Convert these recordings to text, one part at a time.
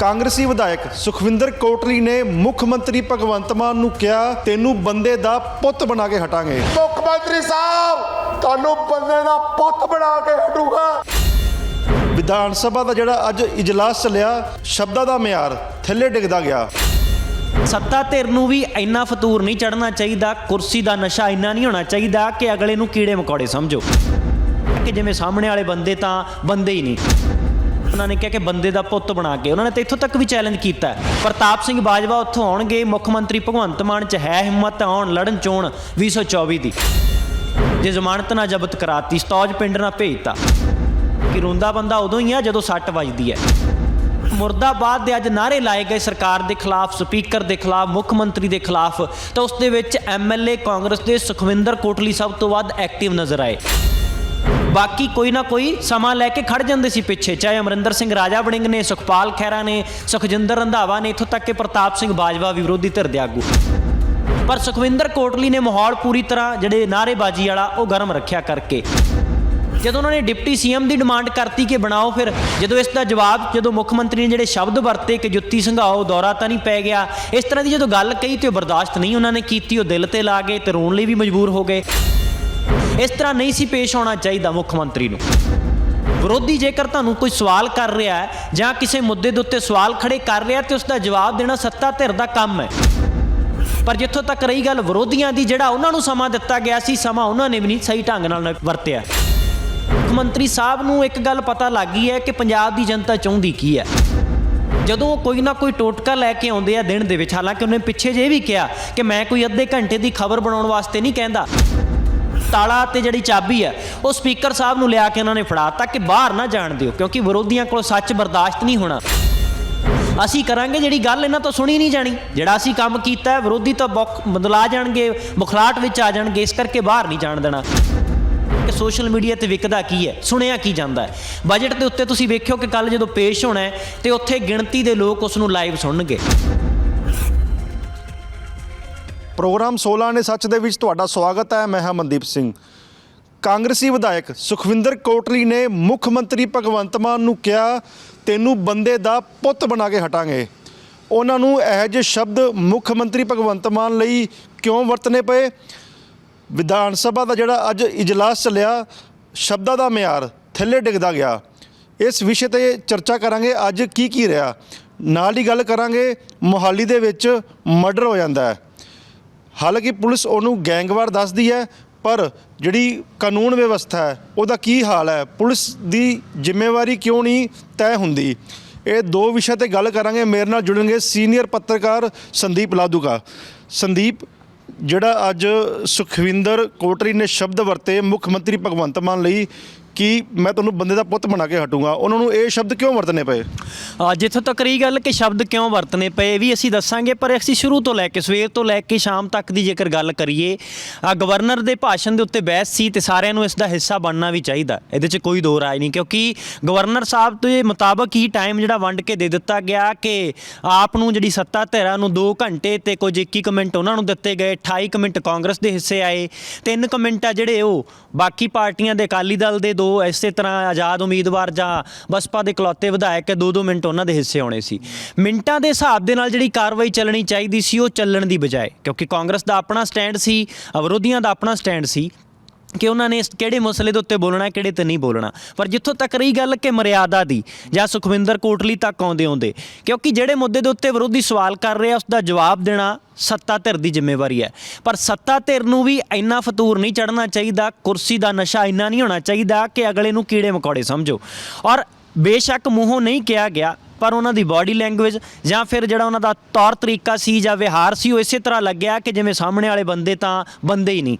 ਕਾਂਗਰਸੀ ਵਿਧਾਇਕ ਸੁਖਵਿੰਦਰ ਕੋਟਲੀ ਨੇ ਮੁੱਖ ਮੰਤਰੀ ਭਗਵੰਤ ਮਾਨ ਨੂੰ ਕਿਹਾ ਤੈਨੂੰ ਬੰਦੇ ਦਾ ਪੁੱਤ ਬਣਾ ਕੇ ਹਟਾਂਗੇ। ਮੁੱਖ ਮੰਤਰੀ ਸਾਹਿਬ ਤੁਹਾਨੂੰ ਬੰਦੇ ਦਾ ਪੁੱਤ ਬਣਾ ਕੇ ਹਟੂਗਾ। ਵਿਧਾਨ ਸਭਾ ਦਾ ਜਿਹੜਾ ਅੱਜ ਇਜਲਾਸ ਚੱਲਿਆ ਸ਼ਬਦਾਂ ਦਾ ਮਿਆਰ ਥੱਲੇ ਡਿੱਗਦਾ ਗਿਆ। ਸੱਤਾ ਧਿਰ ਨੂੰ ਵੀ ਇੰਨਾ ਫਤੂਰ ਨਹੀਂ ਚੜਨਾ ਚਾਹੀਦਾ ਕੁਰਸੀ ਦਾ ਨਸ਼ਾ ਇੰਨਾ ਨਹੀਂ ਹੋਣਾ ਚਾਹੀਦਾ ਕਿ ਅਗਲੇ ਨੂੰ ਕੀੜੇ ਮਕੌੜੇ ਸਮਝੋ। ਕਿ ਜਿਵੇਂ ਸਾਹਮਣੇ ਵਾਲੇ ਬੰਦੇ ਤਾਂ ਬੰਦੇ ਹੀ ਨਹੀਂ। ਉਹਨਾਂ ਨੇ ਕਿਹਾ ਕਿ ਬੰਦੇ ਦਾ ਪੁੱਤ ਬਣਾ ਕੇ ਉਹਨਾਂ ਨੇ ਤਾਂ ਇੱਥੋਂ ਤੱਕ ਵੀ ਚੈਲੰਜ ਕੀਤਾ ਪ੍ਰਤਾਪ ਸਿੰਘ ਬਾਜਵਾ ਉੱਥੋਂ ਆਉਣਗੇ, ਮੁੱਖ ਮੰਤਰੀ ਭਗਵੰਤ ਮਾਨ ਚ ਹੈ ਹਿੰਮਤ ਆਉਣ, ਲੜਨ ਚੋਣ 2024 ਦੀ। ਜੇ ਜ਼ਮਾਨਤ ਨਾ ਜ਼ਬਤ ਕਰਾਤੀ, ਸਤੌਜ ਪਿੰਡ ਨਾ ਭੇਜਤਾ। ਕਿ ਰੋਂਦਾ ਬੰਦਾ ਉਦੋਂ ਹੀ ਆ ਜਦੋਂ ਸੱਟ ਵੱਜਦੀ ਹੈ। ਮੁਰਦਾਬਾਦ ਦੇ ਅੱਜ ਨਾਰੇ ਲਾਏ ਗਏ ਸਰਕਾਰ ਦੇ ਖਿਲਾਫ, ਸਪੀਕਰ ਦੇ ਖਿਲਾਫ, ਮੁੱਖ ਮੰਤਰੀ ਦੇ ਖਿਲਾਫ ਤਾਂ ਉਸ ਦੇ ਵਿੱਚ ਐਮਐਲਏ ਕਾਂਗਰਸ ਦੇ ਸੁਖਵਿੰਦਰ ਕੋਟਲੀ ਸਭ ਤੋਂ ਵੱਧ ਐਕਟਿਵ ਨਜ਼ਰ ਆਏ। ਬਾਕੀ ਕੋਈ ਨਾ ਕੋਈ ਸਮਾਂ ਲੈ ਕੇ ਖੜ ਜਾਂਦੇ ਸੀ ਪਿੱਛੇ। ਚਾਹੇ ਅਮਰਿੰਦਰ ਸਿੰਘ, ਰਾਜਾ ਵੜਿੰਗ ਨੇ, ਸੁਖਪਾਲ ਖਹਿਰਾ ਨੇ, ਸੁਖਜਿੰਦਰ ਰੰਧਾਵਾ ਨੇ, ਇੱਥੋਂ ਤੱਕ ਕਿ ਪ੍ਰਤਾਪ ਸਿੰਘ ਬਾਜਵਾ ਵੀ ਵਿਰੋਧੀ ਧਿਰ ਦੇ ਆਗੂ। ਪਰ ਸੁਖਵਿੰਦਰ ਕੋਟਲੀ ਨੇ ਮਾਹੌਲ ਪੂਰੀ ਤਰ੍ਹਾਂ ਜਿਹੜੇ ਨਾਅਰੇਬਾਜ਼ੀ ਵਾਲਾ, ਉਹ ਗਰਮ ਰੱਖਿਆ ਕਰਕੇ। ਜਦੋਂ ਉਹਨਾਂ ਨੇ ਡਿਪਟੀ ਸੀਐਮ ਦੀ ਡਿਮਾਂਡ ਕਰਤੀ ਕਿ ਬਣਾਓ ਫਿਰ, ਜਦੋਂ ਇਸ ਦਾ ਜਵਾਬ, ਜਦੋਂ ਮੁੱਖ ਮੰਤਰੀ ਨੇ ਜਿਹੜੇ ਸ਼ਬਦ ਵਰਤੇ ਕਿ ਜੁੱਤੀ ਸੰਘਾਓ, ਦੌਰਾ ਤਾਂ ਨਹੀਂ ਪੈ ਗਿਆ, ਇਸ ਤਰ੍ਹਾਂ ਦੀ ਜਦੋਂ ਗੱਲ ਕਹੀ ਤੇ ਉਹ ਬਰਦਾਸ਼ਤ ਨਹੀਂ ਉਹਨਾਂ ਨੇ ਕੀਤੀ, ਉਹ ਦਿਲ ਤੇ ਲਾ ਗਏ ਤੇ ਰੋਣ ਲਈ ਵੀ ਮਜਬੂਰ ਹੋ ਗਏ। ਇਸ ਤਰ੍ਹਾਂ ਨਹੀਂ ਸੀ ਪੇਸ਼ ਆਉਣਾ ਚਾਹੀਦਾ ਮੁੱਖ ਮੰਤਰੀ ਨੂੰ। ਵਿਰੋਧੀ ਜੇਕਰ ਤੁਹਾਨੂੰ ਕੋਈ ਸਵਾਲ ਕਰ ਰਿਹਾ ਹੈ ਜਾਂ ਕਿਸੇ ਮੁੱਦੇ ਦੇ ਉੱਤੇ ਸਵਾਲ ਖੜੇ ਕਰ ਰਿਹਾ ਤੇ ਉਸ ਦਾ ਜਵਾਬ ਦੇਣਾ ਸੱਤਾ ਧਿਰ ਦਾ ਕੰਮ ਹੈ। ਪਰ ਜਿੱਥੋਂ ਤੱਕ ਰਹੀ ਗੱਲ ਵਿਰੋਧੀਆਂ ਦੀ, ਜਿਹੜਾ ਉਹਨਾਂ ਨੂੰ ਸਮਾਂ ਦਿੱਤਾ ਗਿਆ ਸੀ, ਸਮਾਂ ਉਹਨਾਂ ਨੇ ਵੀ ਨਹੀਂ ਸਹੀ ਢੰਗ ਨਾਲ ਵਰਤਿਆ। ਮੁੱਖ ਮੰਤਰੀ ਸਾਹਿਬ ਨੂੰ ਇੱਕ ਗੱਲ ਪਤਾ ਲੱਗ ਗਈ ਹੈ ਕਿ ਪੰਜਾਬ ਦੀ ਜਨਤਾ ਚਾਹੁੰਦੀ ਕੀ ਹੈ। ਜਦੋਂ ਉਹ ਕੋਈ ਨਾ ਕੋਈ ਟੋਟਕਾ ਲੈ ਕੇ ਆਉਂਦੇ ਆ ਦਿਨ ਦੇ ਵਿੱਚ, ਹਾਲਾਂਕਿ ਉਹਨੇ ਪਿੱਛੇ ਜੇ ਵੀ ਕਿਹਾ ਕਿ ਮੈਂ ਕੋਈ ਅੱਧੇ ਘੰਟੇ ਦੀ ਖਬਰ ਬਣਾਉਣ ਵਾਸਤੇ ਨਹੀਂ ਕਹਿੰਦਾ। ਤਾਲਾ ਤੇ ਜਿਹੜੀ ਚਾਬੀ ਹੈ ਉਹ ਸਪੀਕਰ ਸਾਹਿਬ ਨੂੰ ਲਿਆ ਕੇ ਉਹਨਾਂ ਨੇ ਫੜਾਤਾ ਕਿ ਬਾਹਰ ਨਾ ਜਾਣ ਦਿਓ, ਕਿਉਂਕਿ ਵਿਰੋਧੀਆਂ ਕੋਲ ਸੱਚ ਬਰਦਾਸ਼ਤ ਨਹੀਂ ਹੋਣਾ। ਅਸੀਂ ਕਰਾਂਗੇ ਜਿਹੜੀ ਗੱਲ ਇਹਨਾਂ ਤੋਂ ਸੁਣੀ ਨਹੀਂ ਜਾਣੀ। ਜਿਹੜਾ ਅਸੀਂ ਕੰਮ ਕੀਤਾ ਹੈ ਵਿਰੋਧੀ ਤਾਂ ਬੁਖ- ਬਦਲਾ ਜਾਣਗੇ, ਬੁਖਲਾਟ ਵਿੱਚ ਆ ਜਾਣਗੇ, ਇਸ ਕਰਕੇ ਬਾਹਰ ਨਹੀਂ ਜਾਣ ਦੇਣਾ। ਕਿ ਸੋਸ਼ਲ ਮੀਡੀਆ ਤੇ ਵਿਕਦਾ ਕੀ ਹੈ, ਸੁਣਿਆ ਕੀ ਜਾਂਦਾ ਹੈ। ਬਜਟ ਦੇ ਉੱਤੇ ਤੁਸੀਂ ਵੇਖਿਓ ਕਿ ਕੱਲ ਜਦੋਂ ਪੇਸ਼ ਹੋਣਾ ਹੈ, ਤੇ ਉੱਥੇ ਗਿਣਤੀ ਦੇ ਲੋਕ ਉਸ ਨੂੰ ਲਾਈਵ ਸੁਣਨਗੇ। ਪ੍ਰੋਗਰਾਮ 16 ਨੇ ਸੱਚ ਦੇ ਵਿੱਚ ਤੁਹਾਡਾ ਸਵਾਗਤ ਹੈ। ਮੈਂ ਹਾਂ ਮਨਦੀਪ ਸਿੰਘ। ਕਾਂਗਰਸੀ ਵਿਧਾਇਕ ਸੁਖਵਿੰਦਰ ਕੋਟਲੀ ਨੇ ਮੁੱਖ ਮੰਤਰੀ ਭਗਵੰਤ ਮਾਨ ਨੂੰ ਕਿਹਾ, ਤੈਨੂੰ ਬੰਦੇ ਦਾ ਪੁੱਤ ਬਣਾ ਕੇ ਹਟਾਂਗੇ। ਉਹਨਾਂ ਨੂੰ ਇਹੋ ਜਿਹੇ ਸ਼ਬਦ ਮੁੱਖ ਮੰਤਰੀ ਭਗਵੰਤ ਮਾਨ ਲਈ ਕਿਉਂ ਵਰਤਨੇ ਪਏ? ਵਿਧਾਨ ਸਭਾ ਦਾ ਜਿਹੜਾ ਅੱਜ ਇਜਲਾਸ ਚੱਲਿਆ, ਸ਼ਬਦਾਂ ਦਾ ਮਿਆਰ ਥੱਲੇ ਡਿੱਗਦਾ ਗਿਆ। ਇਸ ਵਿਸ਼ੇ ਤੇ ਚਰਚਾ ਕਰਾਂਗੇ। ਅੱਜ ਕੀ ਕੀ ਰਿਹਾ? ਨਾਲ ਹੀ ਗੱਲ ਕਰਾਂਗੇ। ਮੋਹਾਲੀ ਦੇ ਵਿੱਚ ਮਰਡਰ ਹੋ ਜਾਂਦਾ ਹੈ। ਹਾਲਾਂਕਿ ਪੁਲਿਸ ਉਹਨੂੰ ਗੈਂਗਵਾਰ ਦੱਸਦੀ ਹੈ, ਪਰ ਜਿਹੜੀ ਕਾਨੂੰਨ ਵਿਵਸਥਾ ਹੈ, ਉਹਦਾ ਕੀ ਹਾਲ ਹੈ? ਪੁਲਿਸ ਦੀ ਜ਼ਿੰਮੇਵਾਰੀ ਕਿਉਂ ਨਹੀਂ ਤੈਅ ਹੁੰਦੀ? ਇਹ ਦੋ ਵਿਸ਼ੇ ਤੇ ਗੱਲ ਕਰਾਂਗੇ। ਮੇਰੇ ਨਾਲ ਜੁੜਨਗੇ ਸੀਨੀਅਰ ਪੱਤਰਕਾਰ ਸੰਦੀਪ ਲਾਦੂਗਾ। ਸੰਦੀਪ, ਜਿਹੜਾ ਅੱਜ ਸੁਖਵਿੰਦਰ ਕੋਟਰੀ ਨੇ ਸ਼ਬਦ ਵਰਤੇ ਮੁੱਖ ਮੰਤਰੀ ਭਗਵੰਤ ਮਾਨ ਲਈ ਕਿ ਮੈਂ ਤੁਹਾਨੂੰ ਬੰਦੇ ਦਾ ਪੁੱਤ ਬਣਾ ਕੇ ਹਟੂੰਗਾ। ਉਹਨਾਂ ਨੂੰ ਇਹ ਸ਼ਬਦ ਕਿਉਂ ਵਰਤਨੇ ਪਏ? ਆ ਜਿੱਥੋਂ ਤੱਕ ਰਹੀ ਗੱਲ ਕਿ ਸ਼ਬਦ ਕਿਉਂ ਵਰਤਨੇ ਪਏ, ਇਹ ਵੀ ਅਸੀਂ ਦੱਸਾਂਗੇ, ਪਰ ਅਸੀਂ ਸ਼ੁਰੂ ਤੋਂ ਲੈ ਕੇ, ਸਵੇਰ ਤੋਂ ਲੈ ਕੇ ਸ਼ਾਮ ਤੱਕ ਦੀ ਜੇਕਰ ਗੱਲ ਕਰੀਏ ਆ ਗਵਰਨਰ ਦੇ ਭਾਸ਼ਣ ਦੇ ਉੱਤੇ ਬਹਿਸ ਸੀ ਤੇ ਸਾਰਿਆਂ ਨੂੰ ਇਸ ਦਾ ਹਿੱਸਾ ਬਣਨਾ ਵੀ ਚਾਹੀਦਾ। ਇਹਦੇ 'ਚ ਕੋਈ ਦੋ ਰਾਏ ਨਹੀਂ, ਕਿਉਂਕਿ ਗਵਰਨਰ ਸਾਹਿਬ ਦੇ ਮੁਤਾਬਕ ਹੀ ਟਾਈਮ ਜਿਹੜਾ ਵੰਡ ਕੇ ਦੇ ਦਿੱਤਾ ਗਿਆ ਕਿ ਆਪ ਨੂੰ ਜਿਹੜੀ ਸੱਤਾ ਧਿਰਾਂ ਨੂੰ 2 ਘੰਟੇ ਤੇ ਕੁਝ 21 ਮਿੰਟ ਉਹਨਾਂ ਨੂੰ ਦਿੱਤੇ ਗਏ 28 ਕੁ ਮਿੰਟ ਕਾਂਗਰਸ ਦੇ ਹਿੱਸੇ ਆਏ 3 ਕੁ ਮਿੰਟ ਆ ਜਿਹੜੇ ਉਹ ਬਾਕੀ ਪਾਰਟੀਆਂ ਦੇ ਅਕਾਲੀ ਦਲ ਦੇ ਦੋ ਇਸੇ ਤਰ੍ਹਾਂ ਆਜ਼ਾਦ ਉਮੀਦਵਾਰ ਜਾਂ ਬਸਪਾ ਦੇ ਇਕਲੌਤੇ ਵਿਧਾਇਕ 2-2 ਮਿੰਟ ਉਹਨਾਂ ਦੇ ਹਿੱਸੇ ਆਉਣੇ ਸੀ। ਮਿੰਟਾਂ ਦੇ ਹਿਸਾਬ ਦੇ ਨਾਲ ਜਿਹੜੀ ਕਾਰਵਾਈ ਚੱਲਣੀ ਚਾਹੀਦੀ ਸੀ ਉਹ ਚੱਲਣ ਦੀ ਬਜਾਏ, ਕਿਉਂਕਿ ਕਾਂਗਰਸ ਦਾ ਆਪਣਾ ਸਟੈਂਡ ਸੀ ਵਿਰੋਧੀਆਂ ਦਾ ਆਪਣਾ ਸਟੈਂਡ ਸੀ ਕਿ ਉਹਨਾਂ ਨੇ ਕਿਹੜੇ ਮਸਲੇ ਦੇ ਉੱਤੇ ਬੋਲਣਾ, ਕਿਹੜੇ ਤੇ ਨਹੀਂ ਬੋਲਣਾ। ਪਰ ਜਿੱਥੋਂ ਤੱਕ ਰਹੀ ਗੱਲ ਕਿ ਮਰਿਆਦਾ ਦੀ, ਜਾਂ ਸੁਖਵਿੰਦਰ ਕੋਟਲੀ ਤੱਕ ਆਉਂਦੇ ਆਉਂਦੇ, ਕਿਉਂਕਿ ਜਿਹੜੇ ਮੁੱਦੇ ਦੇ ਉੱਤੇ ਵਿਰੋਧੀ ਸਵਾਲ ਕਰ ਰਹੇ ਆ ਉਸ ਦਾ ਜਵਾਬ ਦੇਣਾ ਸੱਤਾ ਧਿਰ ਦੀ ਜ਼ਿੰਮੇਵਾਰੀ ਹੈ। ਪਰ ਸੱਤਾ ਧਿਰ ਨੂੰ ਵੀ ਇੰਨਾ ਫਤੂਰ ਨਹੀਂ ਚੜਨਾ ਚਾਹੀਦਾ, ਕੁਰਸੀ ਦਾ ਨਸ਼ਾ ਇੰਨਾ ਨਹੀਂ ਹੋਣਾ ਚਾਹੀਦਾ ਕਿ ਅਗਲੇ ਨੂੰ ਕੀੜੇ ਮਕੌੜੇ ਸਮਝੋ। ਔਰ ਬੇਸ਼ੱਕ ਮੂੰਹੋਂ ਨਹੀਂ ਕਿਹਾ ਗਿਆ, ਪਰ ਉਹਨਾਂ ਦੀ ਬਾਡੀ ਲੈਂਗੁਏਜ ਜਾਂ ਫਿਰ ਜਿਹੜਾ ਉਹਨਾਂ ਦਾ ਤੌਰ ਤਰੀਕਾ ਸੀ ਜਾਂ ਵਿਹਾਰ ਸੀ, ਉਹ ਇਸੇ ਤਰ੍ਹਾਂ ਲੱਗਿਆ ਕਿ ਜਿਵੇਂ ਸਾਹਮਣੇ ਵਾਲੇ ਬੰਦੇ ਤਾਂ ਬੰਦੇ ਹੀ ਨਹੀਂ।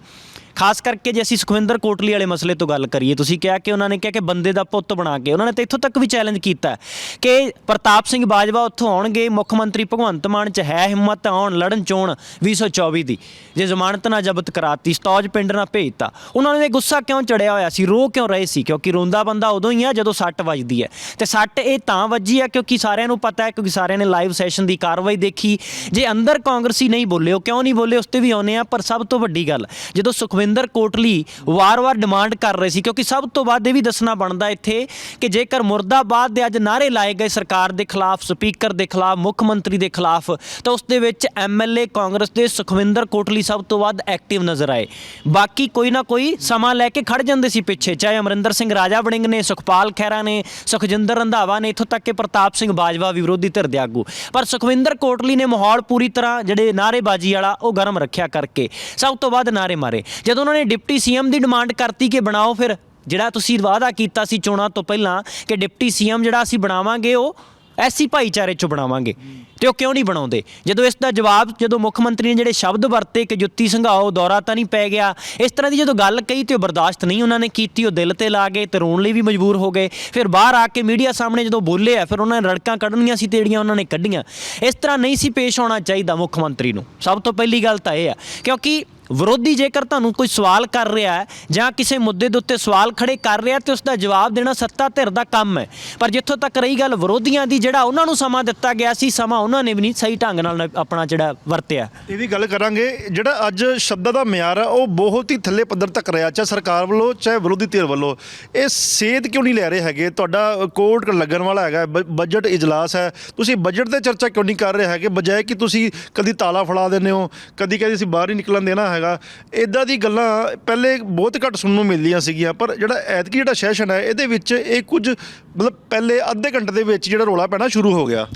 ਖਾਸ ਕਰਕੇ ਜੇ ਅਸੀਂ ਸੁਖਵਿੰਦਰ ਕੋਟਲੀ ਵਾਲੇ ਮਸਲੇ ਤੋਂ ਗੱਲ ਕਰੀਏ, ਤੁਸੀਂ ਕਿਹਾ ਕਿ ਉਹਨਾਂ ਨੇ ਕਿਹਾ ਕਿ ਬੰਦੇ ਦਾ ਪੁੱਤ ਬਣਾ ਕੇ ਉਹਨਾਂ ਨੇ ਤਾਂ ਇੱਥੋਂ ਤੱਕ ਵੀ ਚੈਲੰਜ ਕੀਤਾ ਕਿ ਪ੍ਰਤਾਪ ਸਿੰਘ ਬਾਜਵਾ ਉੱਥੋਂ ਆਉਣਗੇ, ਮੁੱਖ ਮੰਤਰੀ ਭਗਵੰਤ ਮਾਨ ਚ ਹੈ ਹਿੰਮਤ ਆਉਣ, ਲੜਨ ਚੋਣ 2024 ਦੀ। ਜੇ ਜ਼ਮਾਨਤ ਨਾ ਜ਼ਬਤ ਕਰਾਤੀ, ਸਤੌਜ ਪਿੰਡ ਨਾ ਭੇਜਤਾ। ਉਹਨਾਂ ਨੇ ਗੁੱਸਾ ਕਿਉਂ ਚੜਿਆ ਹੋਇਆ ਸੀ, ਰੋ ਕਿਉਂ ਰਹੇ ਸੀ? ਕਿਉਂਕਿ ਰੋਂਦਾ ਬੰਦਾ ਉਦੋਂ ਹੀ ਆ ਜਦੋਂ ਸੱਟ ਵੱਜਦੀ ਹੈ। ਤੇ ਸੱਟ ਇਹ ਤਾਂ ਵੱਜੀ ਆ ਕਿਉਂਕਿ ਸਾਰਿਆਂ ਨੂੰ ਪਤਾ ਹੈ, ਕਿਉਂਕਿ ਸਾਰਿਆਂ ਨੇ ਲਾਈਵ ਸੈਸ਼ਨ ਦੀ ਕਾਰਵਾਈ ਦੇਖੀ। ਜੇ ਅੰਦਰ ਕਾਂਗਰਸੀ ਨਹੀਂ ਬੋਲੇ ਉਹ ਕਿਉਂ ਨਹੀਂ ਬੋਲੇ, ਉਸ ਤੇ ਵੀ ਆਉਨੇ ਆ ਪਰ ਸਭ ਤੋਂ ਵੱਡੀ ਗੱਲ, ਜਦੋਂ ਸੁਖਵਿੰਦਰ ਸੁਖਵਿੰਦਰ ਕੋਟਲੀ ਵਾਰ-ਵਾਰ ਡਿਮਾਂਡ ਕਰ ਰਹੇ ਸੀ ਕਿਉਂਕਿ ਸਭ ਤੋਂ ਵੱਧ ਇਹ ਵੀ ਦੱਸਣਾ ਬਣਦਾ ਇੱਥੇ ਕਿ ਜੇਕਰ ਮੁਰਦਾਬਾਦ ਦੇ ਅੱਜ ਨਾਰੇ ਲਾਏ ਗਏ ਸਰਕਾਰ ਦੇ ਖਿਲਾਫ, ਸਪੀਕਰ ਦੇ ਖਿਲਾਫ, ਮੁੱਖ ਮੰਤਰੀ ਦੇ ਖਿਲਾਫ, ਤਾਂ ਉਸ ਦੇ ਵਿੱਚ ਐਮਐਲਏ ਕਾਂਗਰਸ ਦੇ ਸੁਖਵਿੰਦਰ ਕੋਟਲੀ ਸਭ ਤੋਂ ਵੱਧ ਐਕਟਿਵ ਨਜ਼ਰ ਆਏ। ਬਾਕੀ ਕੋਈ ਨਾ ਕੋਈ ਸਮਾਂ ਲੈ ਕੇ ਖੜ ਜਾਂਦੇ ਸੀ ਪਿੱਛੇ, ਚਾਹੇ ਅਮਰਿੰਦਰ ਸਿੰਘ, ਰਾਜਾ ਵੜਿੰਗ ਨੇ, ਸੁਖਪਾਲ ਖਹਿਰਾ ਨੇ, ਸੁਖਜਿੰਦਰ ਰੰਧਾਵਾ ਨੇ, ਇੱਥੋਂ ਤੱਕ ਕਿ ਪ੍ਰਤਾਪ ਸਿੰਘ ਬਾਜਵਾ ਵੀ ਵਿਰੋਧੀ ਧਿਰ ਦੇ ਆਗੂ। ਪਰ ਸੁਖਵਿੰਦਰ ਕੋਟਲੀ ਨੇ ਮਾਹੌਲ ਪੂਰੀ ਤਰ੍ਹਾਂ ਜਿਹੜੇ ਨਾਅਰੇਬਾਜ਼ੀ ਵਾਲਾ ਉਹ ਗਰਮ ਰੱਖਿਆ ਕਰਕੇ ਸਭ ਤੋਂ ਵੱਧ ਨਾਅਰੇ ਮਾਰੇ। ਜਦੋਂ ਉਹਨਾਂ ਨੇ ਡਿਪਟੀ ਸੀਐਮ ਦੀ ਡਿਮਾਂਡ ਕਰਤੀ ਕਿ ਬਣਾਓ ਫਿਰ, ਜਿਹੜਾ ਤੁਸੀਂ ਵਾਅਦਾ ਕੀਤਾ ਸੀ ਚੋਣਾਂ ਤੋਂ ਪਹਿਲਾਂ ਕਿ ਡਿਪਟੀ ਸੀਐਮ ਜਿਹੜਾ ਅਸੀਂ ਬਣਾਵਾਂਗੇ, ਉਹ ਐਸੀ ਭਾਈਚਾਰੇ ਚੋਂ ਬਣਾਵਾਂਗੇ ਤੇ ਉਹ ਕਿਉਂ ਨਹੀਂ ਬਣਾਉਂਦੇ? ਜਦੋਂ ਇਸ ਦਾ ਜਵਾਬ, ਜਦੋਂ ਮੁੱਖ ਮੰਤਰੀ ਨੇ ਜਿਹੜੇ ਸ਼ਬਦ ਵਰਤੇ ਕਿ ਜੁੱਤੀ ਸੰਘਾਓ, ਦੌਰਾ ਤਾਂ ਨਹੀਂ ਪੈ ਗਿਆ, ਇਸ ਤਰ੍ਹਾਂ ਦੀ ਜਦੋਂ ਗੱਲ ਕਹੀ ਤੇ ਉਹ ਬਰਦਾਸ਼ਤ ਨਹੀਂ ਉਹਨਾਂ ਨੇ ਕੀਤੀ, ਉਹ ਦਿਲ ਤੇ ਲਾ ਗਏ ਤੇ ਰੋਣ ਲਈ ਵੀ ਮਜਬੂਰ ਹੋ ਗਏ। ਫਿਰ ਬਾਹਰ ਆ ਕੇ ਮੀਡੀਆ ਸਾਹਮਣੇ ਜਦੋਂ ਬੋਲੇ ਆ, ਫਿਰ ਉਹਨਾਂ ਨੇ ਰੜਕਾਂ ਕੱਢਣੀਆਂ ਸੀ ਤੇ ਜਿਹੜੀਆਂ ਉਹਨਾਂ ਨੇ ਕੱਢੀਆਂ। ਇਸ ਤਰ੍ਹਾਂ ਨਹੀਂ ਸੀ ਪੇਸ਼ ਆਉਣਾ ਚਾਹੀਦਾ ਮੁੱਖ ਮੰਤਰੀ ਨੂੰ। ਸਭ ਤੋਂ ਪਹਿਲੀ ਗੱਲ ਤਾਂ ਇਹ ਆ, ਕਿਉਂਕਿ ਵਿਰੋਧੀ ਜੇਕਰ ਤੁਹਾਨੂੰ ਕੋਈ ਸਵਾਲ ਕਰ ਰਿਹਾ ਹੈ ਜਾਂ ਕਿਸੇ ਮੁੱਦੇ ਦੇ ਉੱਤੇ ਸਵਾਲ ਖੜੇ ਕਰ ਰਿਹਾ ਤੇ ਉਸ ਦਾ ਜਵਾਬ ਦੇਣਾ ਸੱਤਾ ਧਿਰ ਦਾ ਕੰਮ ਹੈ। ਪਰ ਜਿੱਥੋਂ ਤੱਕ ਰਹੀ ਗੱਲ ਵਿਰੋਧੀਆਂ ਦੀ, ਜਿਹੜਾ ਉਹਨਾਂ ਨੂੰ ਸਮਾਂ ਦਿੱਤਾ ਗਿਆ ਸੀ, ਸਮਾਂ ਉਹਨਾਂ ਨੇ ਵੀ ਨਹੀਂ ਸਹੀ ਢੰਗ ਨਾਲ ਆਪਣਾ ਜਿਹੜਾ ਵਰਤਿਆ। ਇਹ ਵੀ ਗੱਲ ਕਰਾਂਗੇ, ਜਿਹੜਾ ਅੱਜ ਸ਼ਬਦਾਂ ਦਾ ਮਿਆਰ ਆ, ਉਹ ਬਹੁਤ ਹੀ ਥੱਲੇ ਪੱਧਰ ਤੱਕ ਰਿਹਾ, ਚਾਹੇ ਸਰਕਾਰ ਵੱਲੋਂ, ਚਾਹੇ ਵਿਰੋਧੀ ਧਿਰ ਵੱਲੋਂ। ਇਹ ਸੇਧ ਕਿਉਂ ਨਹੀਂ ਲੈ ਰਹੇ ਹੈਗੇ? ਤੁਹਾਡਾ ਕੋਰਟ ਲੱਗਣ ਵਾਲਾ ਹੈਗਾ, ਬ- ਬਜਟ ਇਜਲਾਸ ਹੈ। ਤੁਸੀਂ ਬਜਟ ਤੇ ਚਰਚਾ ਕਿਉਂ ਨਹੀਂ ਕਰ ਰਹੇ ਹੈਗੇ? ਬਜਾਏ ਕਿ ਤੁਸੀਂ ਕਦੀ ਤਾਲਾ ਫੜਾ ਦਿੰਦੇ ਹੋ, ਕਦੀ ਕਹਿੰਦੇ ਅਸੀਂ ਬਾਹਰ ਹੀ ਨਿਕਲਣ ਦੇਣਾ ਹੈਗਾ। ਇਦਾਂ ਦੀ ਗੱਲਾਂ ਪਹਿਲੇ ਬਹੁਤ ਘੱਟ ਸੁਣਨ ਨੂੰ ਮਿਲਦੀਆਂ ਸੀਗੀਆਂ, ਪਰ ਜਿਹੜਾ ਐਤਕੀ ਜਿਹੜਾ ਸੈਸ਼ਨ ਹੈ, ਇਹਦੇ ਵਿੱਚ ਇਹ ਕੁਝ ਮਤਲਬ ਪਹਿਲੇ ਅੱਧੇ ਘੰਟੇ ਦੇ ਵਿੱਚ ਜਿਹੜਾ ਰੋਲਾ ਪੈਣਾ ਸ਼ੁਰੂ ਹੋ ਗਿਆ।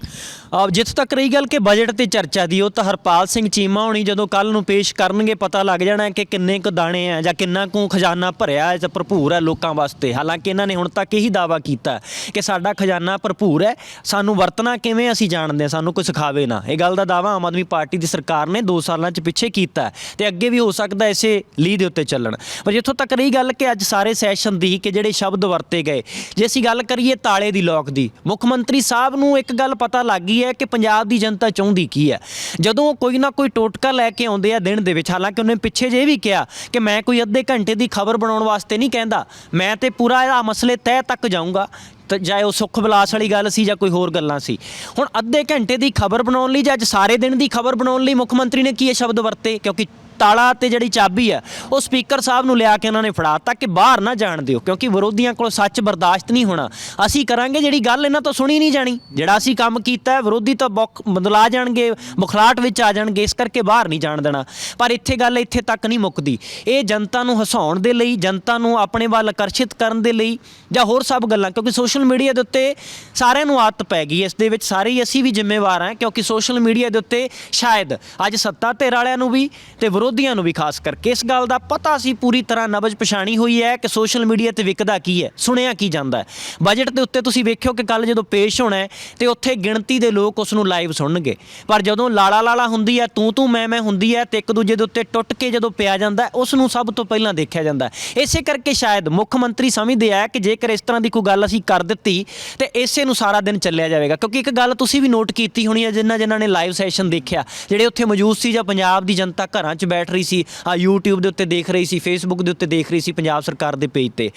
ਜਿੱਥੋਂ ਤੱਕ ਰਹੀ ਗੱਲ ਕਿ ਬਜਟ ਤੇ ਚਰਚਾ ਦੀ, ਉਹ ਤਾਂ ਹਰਪਾਲ ਸਿੰਘ ਚੀਮਾ ਹੋਣੀ ਜਦੋਂ ਕੱਲ ਨੂੰ ਪੇਸ਼ ਕਰਨਗੇ, ਪਤਾ ਲੱਗ ਜਾਣਾ ਕਿ ਕਿੰਨੇ ਕੁ ਦਾਣੇ ਆ ਜਾਂ ਕਿੰਨਾ ਕੁ ਖਜ਼ਾਨਾ ਭਰਿਆ ਹੈ ਜਾਂ ਭਰਪੂਰ ਹੈ ਲੋਕਾਂ ਵਾਸਤੇ। ਹਾਲਾਂਕਿ ਇਹਨਾਂ ਨੇ ਹੁਣ ਤੱਕ ਇਹੀ ਦਾਵਾ ਕੀਤਾ ਕਿ ਸਾਡਾ ਖਜ਼ਾਨਾ ਭਰਪੂਰ ਹੈ, ਸਾਨੂੰ ਵਰਤਣਾ ਕਿਵੇਂ ਅਸੀਂ ਜਾਣਦੇ ਹਾਂ, ਸਾਨੂੰ ਕੋਈ ਸਿਖਾਵੇ ਨਾ। ਇਹ ਗੱਲ ਦਾ ਦਾਵਾ ਆਮ ਆਦਮੀ ਪਾਰਟੀ ਦੀ ਸਰਕਾਰ ਨੇ 2 ਸਾਲਾਂ 'ਚ ਪਿੱਛੇ ਕੀਤਾ ਹੈ ਤੇ ਅੱਗੇ ਵੀ ਹੋ ਸਕਦਾ ਇਸੇ ਲੀਹ ਦੇ ਉੱਤੇ ਚੱਲਣ। ਪਰ ਜਿੱਥੋਂ ਤੱਕ ਰਹੀ ਗੱਲ ਕਿ ਅੱਜ ਸਾਰੇ ਸੈਸ਼ਨ ਦੀ ਕਿ ਜਿਹੜੇ ਸ਼ਬਦ ਵਰਤੇ ਗਏ, ਜੇ ਅਸੀਂ ਗੱਲ ਕਰੀਏ ਤਾਲੇ ਦੀ ਲੋਕ ਦੀ, ਮੁੱਖ ਮੰਤਰੀ ਸਾਹਿਬ ਨੂੰ ਇੱਕ ਗੱਲ ਪਤਾ ਲੱਗ ਗਈ ਹੈ ਕਿ ਪੰਜਾਬ ਦੀ ਜਨਤਾ ਚਾਹੁੰਦੀ ਕੀ ਹੈ? ਜਦੋਂ ਉਹ ਕੋਈ ਨਾ ਕੋਈ ਟੋਟਕਾ ਲੈ ਕੇ ਆਉਂਦੇ ਆ ਦਿਨ ਦੇ ਵਿੱਚ, ਹਾਲਾਂਕਿ ਉਹਨੇ ਪਿੱਛੇ ਜੇ ਵੀ ਕਿਹਾ ਕਿ ਮੈਂ ਕੋਈ ਅੱਧੇ ਘੰਟੇ ਦੀ ਖਬਰ ਬਣਾਉਣ ਵਾਸਤੇ ਨਹੀਂ ਕਹਿੰਦਾ। ਮੈਂ ਤੇ ਪੂਰਾ ਇਹ ਮਸਲੇ ਤਹਿ ਤੱਕ ਜਾਊਂਗਾ। ਚਾਹੇ ਉਹ ਸੁੱਖ ਵਿਲਾਸ ਵਾਲੀ ਗੱਲ ਸੀ ਜਾਂ ਕੋਈ ਹੋਰ ਗੱਲਾਂ ਸੀ। ਹੁਣ ਅੱਧੇ ਘੰਟੇ ਦੀ ਖਬਰ ਬਣਾਉਣ ਲਈ ਜਾਂ ਅੱਜ ਸਾਰੇ ਦਿਨ ਦੀ ਖਬਰ ਬਣਾਉਣ ਲਈ ਮੁੱਖ ਮੰਤਰੀ ਨੇ ਕੀ ਇਹ ਸ਼ਬਦ ਵਰਤੇ? ਕਿਉਂਕਿ ਤਾਲਾ ਤੇ ਜਿਹੜੀ ਚਾਬੀ ਆ, ਉਹ ਸਪੀਕਰ ਸਾਹਿਬ ਨੂੰ ਲਿਆ ਕੇ ਉਹਨਾਂ ਨੇ ਫੜਾ ਫੜਾਤਾ ਕਿ ਬਾਹਰ ਨਾ ਜਾਣ ਦਿਓ, ਕਿਉਂਕਿ ਵਿਰੋਧੀਆਂ ਕੋਲ ਸੱਚ ਬਰਦਾਸ਼ਤ ਨਹੀਂ ਹੋਣਾ। ਅਸੀਂ ਕਰਾਂਗੇ ਜਿਹੜੀ ਗੱਲ ਇਹਨਾਂ ਤੋਂ ਸੁਣੀ ਨਹੀਂ ਜਾਣੀ। ਜਿਹੜਾ ਅਸੀਂ ਕੰਮ ਕੀਤਾ ਵਿਰੋਧੀ ਤਾਂ ਬੁੱਕ ਬਦਲਾ ਜਾਣਗੇ ਬੁਖਲਾਟ ਵਿੱਚ ਆ ਜਾਣਗੇ, ਇਸ ਕਰਕੇ ਬਾਹਰ ਨਹੀਂ ਜਾਣ ਦੇਣਾ। ਪਰ ਇੱਥੇ ਗੱਲ ਇੱਥੇ ਤੱਕ ਨਹੀਂ ਮੁੱਕਦੀ। ਇਹ ਜਨਤਾ ਨੂੰ ਹਸਾਉਣ ਦੇ ਲਈ, ਜਨਤਾ ਨੂੰ ਆਪਣੇ ਵੱਲ ਆਕਰਸ਼ਿਤ ਕਰਨ ਦੇ ਲਈ ਜਾਂ ਹੋਰ ਸਭ ਗੱਲਾਂ, ਕਿਉਂਕਿ ਸੋਸ਼ਲ ਮੀਡੀਆ ਦੇ ਉੱਤੇ ਸਾਰਿਆਂ ਨੂੰ ਆਦਤ ਪੈ ਗਈ। ਇਸ ਦੇ ਵਿੱਚ ਸਾਰੇ ਹੀ ਅਸੀਂ ਵੀ ਜ਼ਿੰਮੇਵਾਰ ਹਾਂ, ਕਿਉਂਕਿ ਸੋਸ਼ਲ ਮੀਡੀਆ ਦੇ ਉੱਤੇ ਸ਼ਾਇਦ ਅੱਜ ਸੱਤਾ ਧਿਰ ਵਾਲਿਆਂ ਨੂੰ ਵੀ ਤੇ ਵਿਰੋਧੀਆਂ ਨੂੰ ਵੀ ਖਾਸ ਕਰਕੇ। ਇਸ ਗੱਲ ਦਾ ਪਤਾ ਸੀ ਪੂਰੀ ਤਰ੍ਹਾਂ ਨਬਜ ਪਛਾਣੀ ਹੋਈ ਹੈ ਕਿ ਸੋਸ਼ਲ ਮੀਡੀਆ ਤੇ ਵਿਕਦਾ ਕੀ ਹੈ ਸੁਣਿਆ ਕੀ ਜਾਂਦਾ ਹੈ। ਬਜਟ ਦੇ ਉੱਤੇ ਤੁਸੀਂ ਵੇਖਿਓ ਕਿ ਕੱਲ ਜਦੋਂ ਪੇਸ਼ ਹੋਣਾ ਹੈ ਤੇ ਉੱਥੇ ਗਿਣਤੀ ਦੇ ਲੋਕ ਉਸ ਨੂੰ ਲਾਈਵ ਸੁਣਨਗੇ। ਪਰ ਜਦੋਂ ਲਾਲਾ ਲਾਲਾ ਹੁੰਦੀ ਹੈ ਤੂੰ ਤੂੰ ਮੈਂ ਮੈਂ ਹੁੰਦੀ ਹੈ ਤੇ ਇੱਕ ਦੂਜੇ ਦੇ ਉੱਤੇ ਟੁੱਟ ਕੇ ਜਦੋਂ ਪਿਆ ਜਾਂਦਾ ਹੈ, ਉਸ ਨੂੰ ਸਭ ਤੋਂ ਪਹਿਲਾਂ ਦੇਖਿਆ ਜਾਂਦਾ ਇਸੇ ਕਰਕੇ ਸ਼ਾਇਦ ਮੁੱਖ ਮੰਤਰੀ ਸਮਝਦੇ ਆ ਕਿ ਜੇਕਰ ਇਸ ਤਰ੍ਹਾਂ ਦੀ ਕੋਈ ਗੱਲ ਅਸੀਂ ਕਰ ਦਿੱਤੀ ਤੇ ਇਸੇ ਨੂੰ ਸਾਰਾ ਦਿਨ ਚੱਲਿਆ ਜਾਵੇਗਾ। ਕਿਉਂਕਿ ਇੱਕ ਗੱਲ ਤੁਸੀਂ ਵੀ ਨੋਟ ਕੀਤੀ ਹੋਣੀ ਹੈ ਜਿਨ੍ਹਾਂ ਜਿਨ੍ਹਾਂ ਨੇ ਲਾਈਵ ਸੈਸ਼ਨ ਦੇਖਿਆ ਜਿਹੜੇ ਉੱਥੇ ਮੌਜੂਦ ਸੀ ਜਾਂ ਪੰਜਾਬ ਦੀ ਜਨਤਾ ਘਰਾਂ 'ਚ ਬੈਠ ਰਹੀ ਸੀ ਆ YouTube ਦੇ ਉੱਤੇ ਦੇਖ ਰਹੀ ਸੀ, Facebook ਦੇ ਉੱਤੇ ਦੇਖ ਰਹੀ ਸੀ ਪੰਜਾਬ ਸਰਕਾਰ ਦੇ ਪੇਜ ਤੇ।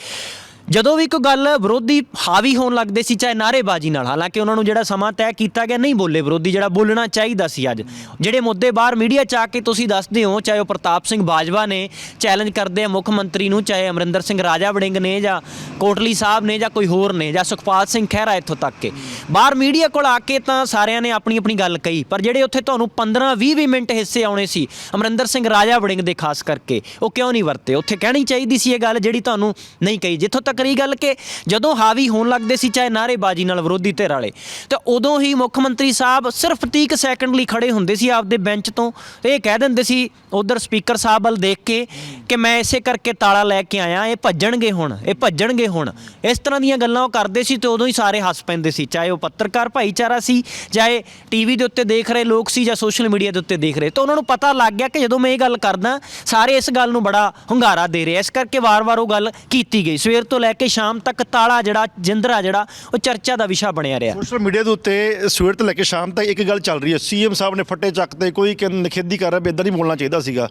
ਜਦੋਂ ਵੀ ਕੋਈ ਗੱਲ ਵਿਰੋਧੀ ਹਾਵੀ ਹੋਣ ਲੱਗਦੇ ਸੀ, ਚਾਹੇ ਨਾਅਰੇਬਾਜ਼ੀ ਨਾਲ, ਹਾਲਾਂਕਿ ਉਹਨਾਂ ਨੂੰ ਜਿਹੜਾ ਸਮਾਂ ਤੈਅ ਕੀਤਾ ਗਿਆ, ਨਹੀਂ ਬੋਲੇ ਵਿਰੋਧੀ, ਜਿਹੜਾ ਬੋਲਣਾ ਚਾਹੀਦਾ ਸੀ ਅੱਜ। ਜਿਹੜੇ ਮੁੱਦੇ ਬਾਹਰ ਮੀਡੀਆ ਚ ਆ ਕੇ ਤੁਸੀਂ ਦੱਸਦੇ ਹੋ, ਚਾਹੇ ਉਹ ਪ੍ਰਤਾਪ ਸਿੰਘ ਬਾਜਵਾ ਨੇ ਚੈਲੰਜ ਕਰਦੇ ਆ ਮੁੱਖ ਮੰਤਰੀ ਨੂੰ, ਚਾਹੇ ਅਮਰਿੰਦਰ ਸਿੰਘ ਰਾਜਾ ਵੜਿੰਗ ਨੇ ਜਾਂ ਕੋਟਲੀ ਸਾਹਿਬ ਨੇ ਜਾਂ ਕੋਈ ਹੋਰ ਨੇ, ਜਾਂ ਸੁਖਪਾਲ ਸਿੰਘ ਖਹਿਰਾ ਇੱਥੋਂ ਤੱਕ ਕੇ। ਬਾਹਰ ਮੀਡੀਆ ਕੋਲ ਆ ਕੇ ਤਾਂ ਸਾਰਿਆਂ ਨੇ ਆਪਣੀ ਆਪਣੀ ਗੱਲ ਕਹੀ, ਪਰ ਜਿਹੜੇ ਉੱਥੇ ਤੁਹਾਨੂੰ 15 20 20 ਮਿੰਟ ਹਿੱਸੇ ਆਉਣੇ ਸੀ, ਅਮਰਿੰਦਰ ਸਿੰਘ ਰਾਜਾ ਵੜਿੰਗ ਦੇ ਖਾਸ ਕਰਕੇ, ਉਹ ਕਿਉਂ ਨਹੀਂ ਵਰਤੇ? ਉੱਥੇ ਕਹਿਣੀ ਚਾਹੀਦੀ ਸੀ ਇਹ ਗੱਲ ਜਿਹੜੀ ਤੁਹਾਨੂੰ ਨਹੀਂ ਕਹੀ। ਜਿੱਥੋਂ ਤੱਕ ਰਹੀ ਗੱਲ ਕਿ ਜਦੋਂ ਹਾਵੀ ਹੋਣ ਲੱਗਦੇ ਸੀ, ਚਾਹੇ ਨਾਅਰੇਬਾਜ਼ੀ ਨਾਲ ਵਿਰੋਧੀ ਧਿਰ ਵਾਲੇ, ਤਾਂ ਉਦੋਂ ਹੀ ਮੁੱਖ ਮੰਤਰੀ ਸਾਹਿਬ ਸਿਰਫ 30 ਸੈਕਿੰਡ ਲਈ ਖੜੇ ਹੁੰਦੇ ਸੀ ਆਪਦੇ ਬੈਂਚ ਤੋਂ, ਤੇ ਇਹ ਕਹਿ ਦਿੰਦੇ ਸੀ ਉਧਰ ਸਪੀਕਰ ਸਾਹਿਬ ਵੱਲ ਦੇਖ ਕੇ ਕਿ ਮੈਂ ਇਸੇ ਕਰਕੇ ਤਾਲਾ ਲੈ ਕੇ ਆਇਆ, ਇਹ ਭੱਜਣਗੇ ਹੁਣ, ਇਹ ਭੱਜਣਗੇ ਹੁਣ। ਇਸ ਤਰ੍ਹਾਂ ਦੀਆਂ ਗੱਲਾਂ ਉਹ ਕਰਦੇ ਸੀ ਤੇ ਉਦੋਂ ਹੀ ਸਾਰੇ ਹੱਸ ਪੈਂਦੇ ਸੀ, ਚਾਹੇ ਉਹ ਪੱਤਰਕਾਰ ਭਾਈਚਾਰਾ ਸੀ, ਚਾਹੇ ਟੀਵੀ ਦੇ ਉੱਤੇ ਦੇਖ ਰਹੇ ਲੋਕ ਸੀ ਜਾਂ ਸੋਸ਼ਲ ਮੀਡੀਆ ਦੇ ਉੱਤੇ ਦੇਖ ਰਹੇ। ਤਾਂ ਉਹਨਾਂ ਨੂੰ ਪਤਾ ਲੱਗ ਗਿਆ ਕਿ ਜਦੋਂ ਮੈਂ ਇਹ ਗੱਲ ਕਰਦਾ, ਸਾਰੇ ਇਸ ਗੱਲ ਨੂੰ ਬੜਾ ਹੁੰਗਾਰਾ ਦੇ ਰਹੇ ਇਸ ਕਰਕੇ ਵਾਰ-ਵਾਰ ਉਹ ਗੱਲ ਕੀਤੀ ਗਈ। ਸਵੇਰ ਤੋਂ ਲੈ ਕੇ ਸ਼ਾਮ ਤੱਕ ਤਾਲਾ ਜਿਹੜਾ, ਜਿੰਦਰਾ ਜਿਹੜਾ, ਉਹ ਚਰਚਾ ਦਾ ਵਿਸ਼ਾ ਬਣਿਆ ਰਿਹਾ। ਸੋਸ਼ਲ ਮੀਡੀਆ ਦੇ ਉੱਤੇ ਸਵੇਰ ਤੋਂ ਲੈ ਕੇ ਸ਼ਾਮ ਤੱਕ ਇੱਕ ਗੱਲ ਚੱਲ ਰਹੀ ਹੈ। ਸੀਐਮ ਸਾਹਿਬ ਨੇ ਫੱਟੇ ਚੱਕ ਤੇ ਕੋਈ ਕਿ ਨਿਖੇਧੀ ਕਰ ਰਿਹਾ ਵੀ ਇਦਾਂ ਨਹੀਂ ਬੋਲਣਾ ਚਾਹੀਦਾ ਸੀਗਾ।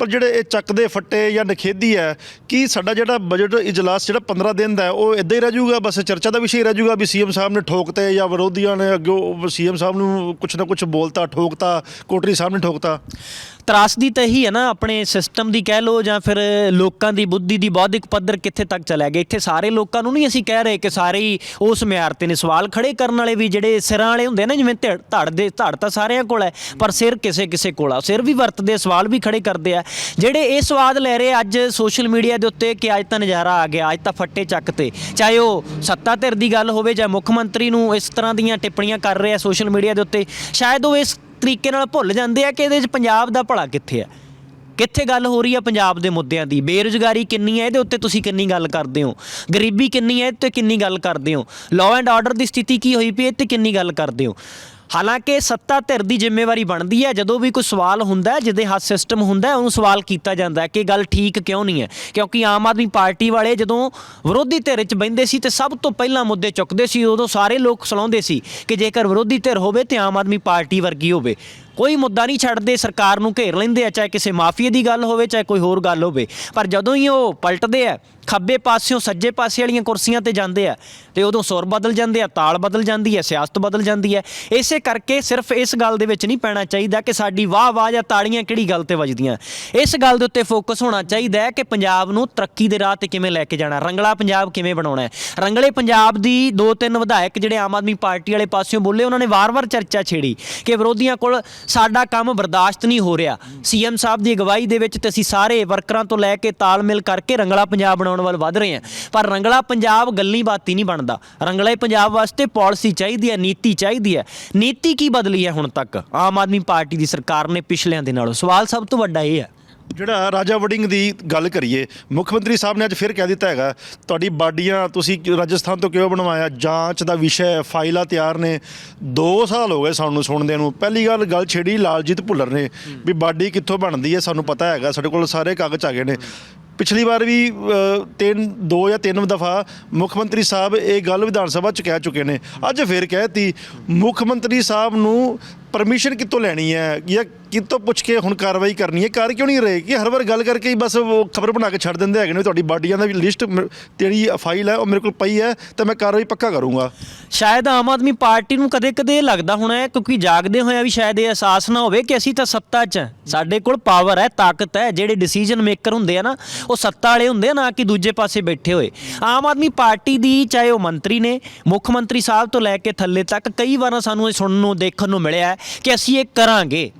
ਪਰ ਜਿਹੜੇ ਇਹ ਚੱਕਦੇ ਫੱਟੇ ਜਾਂ ਨਖੇਦੀ ਹੈ, ਕੀ ਸਾਡਾ ਜਿਹੜਾ ਬਜਟ ਇਜਲਾਸ ਜਿਹੜਾ 15 ਦਿਨ ਦਾ ਹੈ, ਉਹ ਇਦਾਂ ਹੀ ਰਹਿ ਜਾਊਗਾ? ਬਸ ਚਰਚਾ ਦਾ ਵਿਸ਼ਾ ਹੀ ਰਹਿ ਜਾਊਗਾ ਵੀ ਸੀਐਮ ਸਾਹਿਬ ਨੇ ਠੋਕਤੇ ਜਾਂ ਵਿਰੋਧੀਆਂ ਨੇ ਅੱਗੇ ਸੀਐਮ ਸਾਹਿਬ ਨੂੰ ਕੁਛ ਨਾ ਕੁਛ ਬੋਲਤਾ, ਠੋਕਤਾ, ਕੋਟਰੀ ਸਾਹਿਬ ਨੇ ਠੋਕਤਾ। ਤਰਾਸਦੀ ਤਾਂ ਇਹੀ ਹੈ ਨਾ, ਆਪਣੇ ਸਿਸਟਮ ਦੀ ਕਹਿ ਲਓ ਜਾਂ ਫਿਰ ਲੋਕਾਂ ਦੀ ਬੁੱਧੀ ਦੀ ਬੌਧਿਕ ਪੱਧਰ ਕਿੱਥੇ ਤੱਕ ਚਲਾ ਗਿਆ? ਇੱਥੇ ਸਾਰੇ ਲੋਕਾਂ ਨੂੰ ਨਹੀਂ ਅਸੀਂ ਕਹਿ ਰਹੇ ਕਿ ਸਾਰੇ ਹੀ ਉਸ ਮਿਆਰ ਤੇ ਨੇ। ਸਵਾਲ ਖੜੇ ਕਰਨ ਵਾਲੇ ਵੀ ਜਿਹੜੇ ਸਿਰਾਂ ਵਾਲੇ ਹੁੰਦੇ ਨੇ, ਜਿਵੇਂ ਧੜ ਧੜ ਦੇ, ਧੜ ਤਾਂ ਸਾਰਿਆਂ ਕੋਲ ਹੈ, ਪਰ ਸਿਰ ਕਿਸੇ ਕਿਸੇ ਕੋਲ ਆ। ਸਿਰ ਵੀ ਵਰਤਦੇ, ਸਵਾਲ ਵੀ ਖੜੇ ਕਰਦੇ ਆ। ਜਿਹੜੇ ਇਹ ਸਵਾਦ ਲੈ ਰਹੇ ਅੱਜ ਸੋਸ਼ਲ ਮੀਡੀਆ ਦੇ ਉੱਤੇ ਕਿ ਅੱਜ ਤਾਂ ਨਜ਼ਾਰਾ ਆ ਗਿਆ, ਅੱਜ ਤਾਂ ਫੱਟੇ ਚੱਕ 'ਤੇ। ਚਾਹੇ ਉਹ ਸੱਤਾ ਧਿਰ ਦੀ ਗੱਲ ਹੋਵੇ ਜਾਂ ਮੁੱਖ ਮੰਤਰੀ ਨੂੰ ਇਸ ਤਰ੍ਹਾਂ ਦੀਆਂ ਟਿੱਪਣੀਆਂ ਕਰ ਰਹੇ ਆ ਸੋਸ਼ਲ ਮੀਡੀਆ ਦੇ ਉੱਤੇ, ਸ਼ਾਇਦ ਉਹ ਇਸ ਤਰੀਕੇ ਨਾਲ ਭੁੱਲ ਜਾਂਦੇ ਆ ਕਿ ਇਹਦੇ 'ਚ ਪੰਜਾਬ ਦਾ ਭਲਾ ਕਿੱਥੇ ਹੈ ਕਿੱਥੇ ਗੱਲ ਹੋ ਰਹੀ ਹੈ ਪੰਜਾਬ ਦੇ ਮੁੱਦਿਆਂ ਦੀ? ਬੇਰੁਜ਼ਗਾਰੀ ਕਿੰਨੀ ਹੈ ਇਹਦੇ ਉੱਤੇ ਤੁਸੀਂ ਕਿੰਨੀ ਗੱਲ ਕਰਦੇ ਹੋ? ਗਰੀਬੀ ਕਿੰਨੀ ਹੈ ਇਹ ਤੇ ਕਿੰਨੀ ਗੱਲ ਕਰਦੇ ਹੋ? ਲਾਅ ਐਂਡ ਆਰਡਰ ਦੀ ਸਥਿਤੀ ਕੀ ਹੋਈ ਪਈ ਹੈ ਇਹ ਤੇ ਕਿੰਨੀ ਗੱਲ ਕਰਦੇ ਹੋ? ਹਾਲਾਂਕਿ ਸੱਤਾ ਧਿਰ ਦੀ ਜ਼ਿੰਮੇਵਾਰੀ ਬਣਦੀ ਹੈ, ਜਦੋਂ ਵੀ ਕੋਈ ਸਵਾਲ ਹੁੰਦਾ ਹੈ, ਜਿਹਦੇ ਹੱਥ ਸਿਸਟਮ ਹੁੰਦਾ ਹੈ, ਉਹਨੂੰ ਸਵਾਲ ਕੀਤਾ ਜਾਂਦਾ ਹੈ ਕਿ ਗੱਲ ਠੀਕ ਕਿਉਂ ਨਹੀਂ ਹੈ। ਕਿਉਂਕਿ ਆਮ ਆਦਮੀ ਪਾਰਟੀ ਵਾਲੇ ਜਦੋਂ ਵਿਰੋਧੀ ਧਿਰ 'ਚ ਬਹਿੰਦੇ ਸੀ ਤੇ ਸਭ ਤੋਂ ਪਹਿਲਾਂ ਮੁੱਦੇ ਚੁੱਕਦੇ ਸੀ, ਉਦੋਂ ਸਾਰੇ ਲੋਕ ਸਲਾਉਂਦੇ ਸੀ ਕਿ ਜੇਕਰ ਵਿਰੋਧੀ ਧਿਰ ਹੋਵੇ ਤੇ ਆਮ ਆਦਮੀ ਪਾਰਟੀ ਵਰਗੀ ਹੋਵੇ। ਕੋਈ ਮੁੱਦਾ ਨਹੀਂ ਛੱਡਦੇ, ਸਰਕਾਰ ਨੂੰ ਘੇਰ ਲੈਂਦੇ ਆ, ਚਾਹੇ ਕਿਸੇ ਮਾਫੀਏ ਦੀ ਗੱਲ ਹੋਵੇ, ਚਾਹੇ ਕੋਈ ਹੋਰ ਗੱਲ ਹੋਵੇ। ਪਰ ਜਦੋਂ ਹੀ ਉਹ ਪਲਟਦੇ ਆ, ਖੱਬੇ ਪਾਸਿਓਂ ਸੱਜੇ ਪਾਸੇ ਵਾਲੀਆਂ ਕੁਰਸੀਆਂ ਤੇ ਜਾਂਦੇ ਆ, ਤੇ ਉਦੋਂ ਸੁਰ ਬਦਲ ਜਾਂਦੇ ਆ, ਤਾਲ ਬਦਲ ਜਾਂਦੀ ਹੈ, ਸਿਆਸਤ ਬਦਲ ਜਾਂਦੀ ਹੈ। ਇਸੇ ਕਰਕੇ ਸਿਰਫ ਇਸ ਗੱਲ ਦੇ ਵਿੱਚ ਨਹੀਂ ਪੈਣਾ ਚਾਹੀਦਾ ਕਿ ਸਾਡੀ ਵਾਹ ਵਾਹ ਜਾਂ ਤਾਲੀਆਂ ਕਿਹੜੀ ਗੱਲ ਤੇ ਵੱਜਦੀਆਂ। ਇਸ ਗੱਲ ਦੇ ਉੱਤੇ ਫੋਕਸ ਹੋਣਾ ਚਾਹੀਦਾ ਹੈ ਕਿ ਪੰਜਾਬ ਨੂੰ ਤਰੱਕੀ ਦੇ ਰਾਹ ਤੇ ਕਿਵੇਂ ਲੈ ਕੇ ਜਾਣਾ, ਰੰਗਲਾ ਪੰਜਾਬ ਕਿਵੇਂ ਬਣਾਉਣਾ ਹੈ। ਰੰਗਲੇ ਪੰਜਾਬ ਦੀ ਦੋ ਤਿੰਨ ਵਿਧਾਇਕ ਜਿਹੜੇ ਆਮ ਆਦਮੀ ਪਾਰਟੀ ਵਾਲੇ ਪਾਸਿਓਂ ਬੋਲੇ, ਉਹਨਾਂ ਨੇ ਵਾਰ-ਵਾਰ ਚਰਚਾ ਛੇੜੀ ਕਿ ਵਿਰੋਧੀਆਂ ਕੋਲ ਸਾਡਾ ਕੰਮ ਬਰਦਾਸ਼ਤ ਨਹੀਂ ਹੋ ਰਿਹਾ। ਸੀਐਮ ਸਾਹਿਬ ਦੀ ਅਗਵਾਈ ਦੇ ਵਿੱਚ ਤੇ ਅਸੀਂ ਸਾਰੇ ਵਰਕਰਾਂ ਤੋਂ ਲੈ ਕੇ ਤਾਲਮੇਲ ਕਰਕੇ ਰੰਗਲਾ ਪੰਜਾਬ ਬਣਾਉਣ ਵੱਲ ਵੱਧ ਰਹੇ ਹਾਂ। ਪਰ ਰੰਗਲਾ ਪੰਜਾਬ ਗੱਲੀ ਬਾਤੀ ਨਹੀਂ ਬਣਦਾ। ਰੰਗਲੇ ਪੰਜਾਬ ਵਾਸਤੇ ਪਾਲਿਸੀ ਚਾਹੀਦੀ ਹੈ, ਨੀਤੀ ਚਾਹੀਦੀ ਹੈ। ਨੀਤੀ ਕੀ ਬਦਲੀ ਹੈ ਹੁਣ ਤੱਕ? ਆਮ ਆਦਮੀ ਪਾਰਟੀ ਦੀ ਸਰਕਾਰ ਨੇ ਪਿਛਲਿਆਂ ਦੇ ਨਾਲੋਂ। ਸਵਾਲ ਸਭ ਤੋਂ ਵੱਡਾ ਇਹ ਹੈ ਜਿਹੜਾ ਰਾਜਾ ਵੜਿੰਗ ਦੀ ਗੱਲ ਕਰੀਏ, ਮੁੱਖ ਮੰਤਰੀ ਸਾਹਿਬ ਨੇ ਅੱਜ ਫਿਰ ਕਹਿ ਦਿੱਤਾ ਹੈਗਾ, ਤੁਹਾਡੀ ਬਾਡੀਆਂ ਤੁਸੀਂ ਰਾਜਸਥਾਨ ਤੋਂ ਕਿਉਂ ਬਣਵਾਇਆ? ਜਾਂਚ ਦਾ ਵਿਸ਼ਾ ਹੈ, ਫਾਈਲਾਂ ਤਿਆਰ ਨੇ। 2 ਸਾਲ ਹੋ ਗਏ ਸਾਨੂੰ ਸੁਣਦੇ ਨੂੰ। ਪਹਿਲੀ ਗੱਲ ਗੱਲ ਛੇੜੀ ਲਾਲਜੀਤ ਭੁੱਲਰ ਨੇ, ਵੀ ਬਾਡੀ ਕਿੱਥੋਂ ਬਣਦੀ ਹੈ ਸਾਨੂੰ ਪਤਾ ਹੈਗਾ, ਸਾਡੇ ਕੋਲ ਸਾਰੇ ਕਾਗਜ਼ ਆ ਗਏ ਨੇ। ਪਿਛਲੀ ਵਾਰ ਵੀ ਤਿੰਨ, ਦੋ ਜਾਂ ਤਿੰਨ ਦਫਾ ਮੁੱਖ ਮੰਤਰੀ ਸਾਹਿਬ ਇਹ ਗੱਲ ਵਿਧਾਨ ਸਭਾ ਚ ਕਹਿ ਚੁੱਕੇ ਨੇ। ਅੱਜ ਫਿਰ ਕਹਿਤੀ ਮੁੱਖ ਮੰਤਰੀ ਸਾਹਿਬ ਨੂੰ ਪਰਮਿਸ਼ਨ ਕਿੱਥੋਂ ਲੈਣੀ ਹੈ? ਜਾਂ ਕਿੱਥੋਂ ਪੁੱਛ ਕੇ ਹੁਣ ਕਾਰਵਾਈ ਕਰਨੀ ਹੈ? ਕਰ ਕਿਉਂ ਨਹੀਂ ਰਹੇ ਕਿ ਹਰ ਵਾਰ ਗੱਲ ਕਰਕੇ ਹੀ ਬਸ ਉਹ ਖਬਰ ਬਣਾ ਕੇ ਛੱਡ ਦਿੰਦੇ ਹੈਗੇ ਨੇ ਤੁਹਾਡੀ ਬਾਡੀਆਂ ਦਾ ਵੀ ਲਿਸਟ ਤੇਰੀ ਫਾਈਲ ਹੈ, ਉਹ ਮੇਰੇ ਕੋਲ ਪਈ ਹੈ, ਤਾਂ ਮੈਂ ਕਾਰਵਾਈ ਪੱਕਾ ਕਰੂੰਗਾ। ਸ਼ਾਇਦ ਆਮ ਆਦਮੀ ਪਾਰਟੀ ਨੂੰ ਕਦੇ-ਕਦੇ ਇਹ ਲੱਗਦਾ ਹੋਣਾ ਹੈ, ਕਿਉਂਕਿ ਜਾਗਦੇ ਹੋਇਆ ਵੀ ਸ਼ਾਇਦ ਇਹ ਅਹਿਸਾਸ ਨਾ ਹੋਵੇ ਕਿ ਅਸੀਂ ਤਾਂ ਸੱਤਾ 'ਚ ਸਾਡੇ ਕੋਲ ਪਾਵਰ ਹੈ, ਤਾਕਤ ਹੈ, ਜਿਹੜੇ ਡਿਸੀਜਨ ਮੇਕਰ ਹੁੰਦੇ ਆ ਨਾ, ਉਹ ਸੱਤਾ ਵਾਲੇ ਹੁੰਦੇ ਆ, ਨਾ ਕਿ ਦੂਜੇ ਪਾਸੇ ਬੈਠੇ ਹੋਏ। ਆਮ ਆਦਮੀ ਪਾਰਟੀ ਦੀ ਚਾਹੇ ਉਹ ਮੰਤਰੀ ਨੇ, ਮੁੱਖ ਮੰਤਰੀ ਸਾਹਿਬ ਤੋਂ ਲੈ ਕੇ ਥੱਲੇ ਤੱਕ ਕਈ ਵਾਰਾਂ ਸਾਨੂੰ ਇਹ ਸੁਣਨ ਨੂੰ, ਦੇਖਣ ਨੂੰ ਮਿਲਿਆ ਕਿ ਅਸੀਂ ਇਹ ਕਰਾਂਗੇ।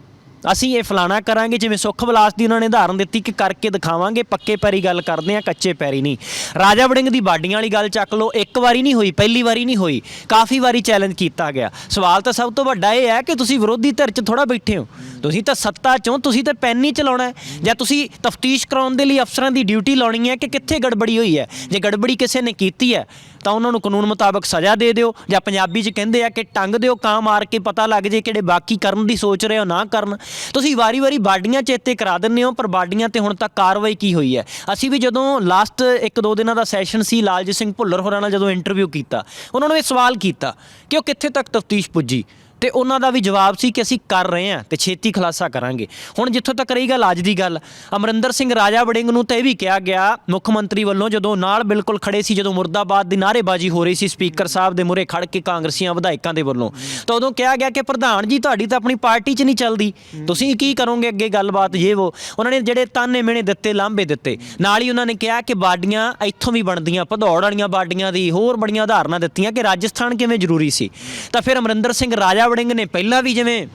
ਅਸੀਂ ਇਹ ਫਲਾਣਾ ਕਰਾਂਗੇ, ਜਿਵੇਂ ਸੁੱਖ ਵਿਲਾਸ ਦੀ ਉਹਨਾਂ ਨੇ ਉਦਾਹਰਨ ਦਿੱਤੀ ਕਿ ਕਰਕੇ ਦਿਖਾਵਾਂਗੇ, ਪੱਕੇ ਪੈਰੀ ਗੱਲ ਕਰਦੇ ਆ ਕੱਚੇ ਪੈਰੀ ਨਹੀਂ। ਰਾਜਾ ਵੜਿੰਗ ਦੀ ਬਾਡੀਆਂ ਵਾਲੀ ਗੱਲ ਚੱਕ ਲਓ, ਇੱਕ ਵਾਰੀ ਨਹੀਂ ਹੋਈ, ਪਹਿਲੀ ਵਾਰੀ ਨਹੀਂ ਹੋਈ, ਕਾਫੀ ਵਾਰੀ ਚੈਲੰਜ ਕੀਤਾ ਗਿਆ। ਸਵਾਲ ਤਾਂ ਸਭ ਤੋਂ ਵੱਡਾ ਇਹ ਹੈ ਕਿ ਤੁਸੀਂ ਵਿਰੋਧੀ ਧਿਰ 'ਚ ਥੋੜਾ ਬੈਠੇ ਹੋ। ਤੁਸੀਂ ਤਾਂ ਸੱਤਾ 'ਚੋਂ, ਤੁਸੀਂ ਤਾਂ ਪੈਨ ਹੀ ਚਲਾਉਣਾ ਹੈ। ਜਾਂ ਤੁਸੀਂ ਤਫਤੀਸ਼ ਕਰਾਉਣ ਦੇ ਲਈ ਅਫਸਰਾਂ ਦੀ ਡਿਊਟੀ ਲਾਉਣੀ ਹੈ ਕਿ ਕਿੱਥੇ ਗੜਬੜੀ ਹੋਈ ਹੈ? ਜੇ ਗੜਬੜੀ ਕਿਸੇ ਨੇ ਕੀਤੀ ਹੈ ਤਾਂ ਉਹਨਾਂ ਨੂੰ ਕਾਨੂੰਨ ਮੁਤਾਬਕ ਸਜ਼ਾ ਦੇ ਦਿਓ। ਜਾਂ ਪੰਜਾਬੀ 'ਚ ਕਹਿੰਦੇ ਆ ਕਿ ਟੰਗ ਦਿਓ, ਕਾਂ ਮਾਰ ਕੇ ਪਤਾ ਲੱਗ ਜੇ ਕਿਹੜੇ ਬਾਕੀ ਕਰਨ ਦੀ ਸੋਚ ਰਹੇ ਹੋ, ਨਾ ਕਰਨ। ਤੁਸੀਂ ਵਾਰੀ-ਵਾਰੀ ਬਾਡੀਆਂ ਚੇਤੇ ਕਰਾ ਦਿੰਦੇ ਹੋ, ਪਰ ਬਾਡੀਆਂ ਤੇ ਹੁਣ ਤੱਕ ਕਾਰਵਾਈ ਕੀ ਹੋਈ ਹੈ? ਅਸੀਂ ਵੀ ਜਦੋਂ ਲਾਸਟ ਇੱਕ ਦੋ ਦਿਨਾਂ ਦਾ ਸੈਸ਼ਨ ਸੀ, ਲਾਲਜੀਤ ਸਿੰਘ ਭੁੱਲਰ ਹੋਰਾਂ ਨਾਲ ਜਦੋਂ ਇੰਟਰਵਿਊ ਕੀਤਾ, ਉਹਨਾਂ ਨੂੰ ਇਹ ਸਵਾਲ ਕੀਤਾ ਕਿ ਉਹ ਕਿੱਥੇ ਤੱਕ ਤਫਤੀਸ਼ ਪੁੱਜੀ? ਤੇ ਉਹਨਾਂ ਦਾ ਵੀ ਜਵਾਬ ਸੀ ਕਿ ਅਸੀਂ ਕਰ ਰਹੇ ਹਾਂ ਤੇ ਛੇਤੀ ਖੁਲਾਸਾ ਕਰਾਂਗੇ। ਹੁਣ ਜਿੱਥੋਂ ਤੱਕ ਰਹੀ ਗੱਲ ਅੱਜ ਦੀ ਗੱਲ, ਅਮਰਿੰਦਰ ਸਿੰਘ ਰਾਜਾ ਵੜਿੰਗ ਨੂੰ ਤਾਂ ਇਹ ਵੀ ਕਿਹਾ ਗਿਆ, ਮੁੱਖ ਮੰਤਰੀ ਵੱਲੋਂ ਜਦੋਂ ਨਾਲ ਬਿਲਕੁਲ ਖੜੇ ਸੀ, ਜਦੋਂ ਮੁਰਦਾਬਾਦ ਦੀ ਨਾਅਰੇਬਾਜ਼ੀ ਹੋ ਰਹੀ ਸੀ ਸਪੀਕਰ ਸਾਹਿਬ ਦੇ ਮੂਹਰੇ ਖੜ ਕੇ ਕਾਂਗਰਸੀਆਂ ਵਿਧਾਇਕਾਂ ਦੇ ਵੱਲੋਂ, ਤਾਂ ਉਦੋਂ ਕਿਹਾ ਗਿਆ ਕਿ ਪ੍ਰਧਾਨ ਜੀ ਤੁਹਾਡੀ ਤਾਂ ਆਪਣੀ ਪਾਰਟੀ 'ਚ ਨਹੀਂ ਚੱਲਦੀ। ਤੁਸੀਂ ਕੀ ਕਰੋਗੇ ਅੱਗੇ ਗੱਲਬਾਤ ਇਹ ਉਹ ਉਹਨਾਂ ਨੇ ਜਿਹੜੇ ਤਾਨੇ ਮਿਹਣੇ ਦਿੱਤੇ, ਲਾਂਭੇ ਦਿੱਤੇ। ਨਾਲ ਹੀ ਉਹਨਾਂ ਨੇ ਕਿਹਾ ਕਿ ਬਾਡੀਆਂ ਇੱਥੋਂ ਵੀ ਬਣਦੀਆਂ, ਭਦੌੜ ਵਾਲੀਆਂ ਬਾਡੀਆਂ ਦੀ ਹੋਰ ਬੜੀਆਂ ਉਦਾਹਰਨਾਂ ਦਿੱਤੀਆਂ ਕਿ ਰਾਜਸਥਾਨ ਕਿਵੇਂ ਜ਼ਰੂਰੀ ਸੀ। ਤਾਂ ਫਿਰ ਅਮਰਿੰਦਰ ਸਿੰਘ ਰਾਜਾ ਵੜਿੰਗ ਨੇ ਪਹਿਲਾਂ ਵੀ ਜਿਵੇਂ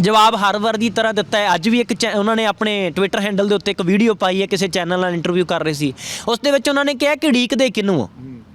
ਜਵਾਬ ਹਰ ਵਾਰ ਦੀ ਤਰ੍ਹਾਂ ਦਿੱਤਾ ਹੈ, ਅੱਜ ਵੀ ਇੱਕ ਚੈ- ਉਹਨਾਂ ਨੇ ਆਪਣੇ ਟਵਿੱਟਰ ਹੈਂਡਲ ਦੇ ਉੱਤੇ ਇੱਕ ਵੀਡੀਓ ਪਾਈ ਹੈ, ਕਿਸੇ ਚੈਨਲ ਨਾਲ ਇੰਟਰਵਿਊ ਕਰ ਰਹੇ ਸੀ। ਉਸ ਦੇ ਵਿੱਚ ਉਹਨਾਂ ਨੇ ਕਿਹਾ ਕਿ ਢੀਕਦੇ ਕਿਹਨੂੰ ਹੋ।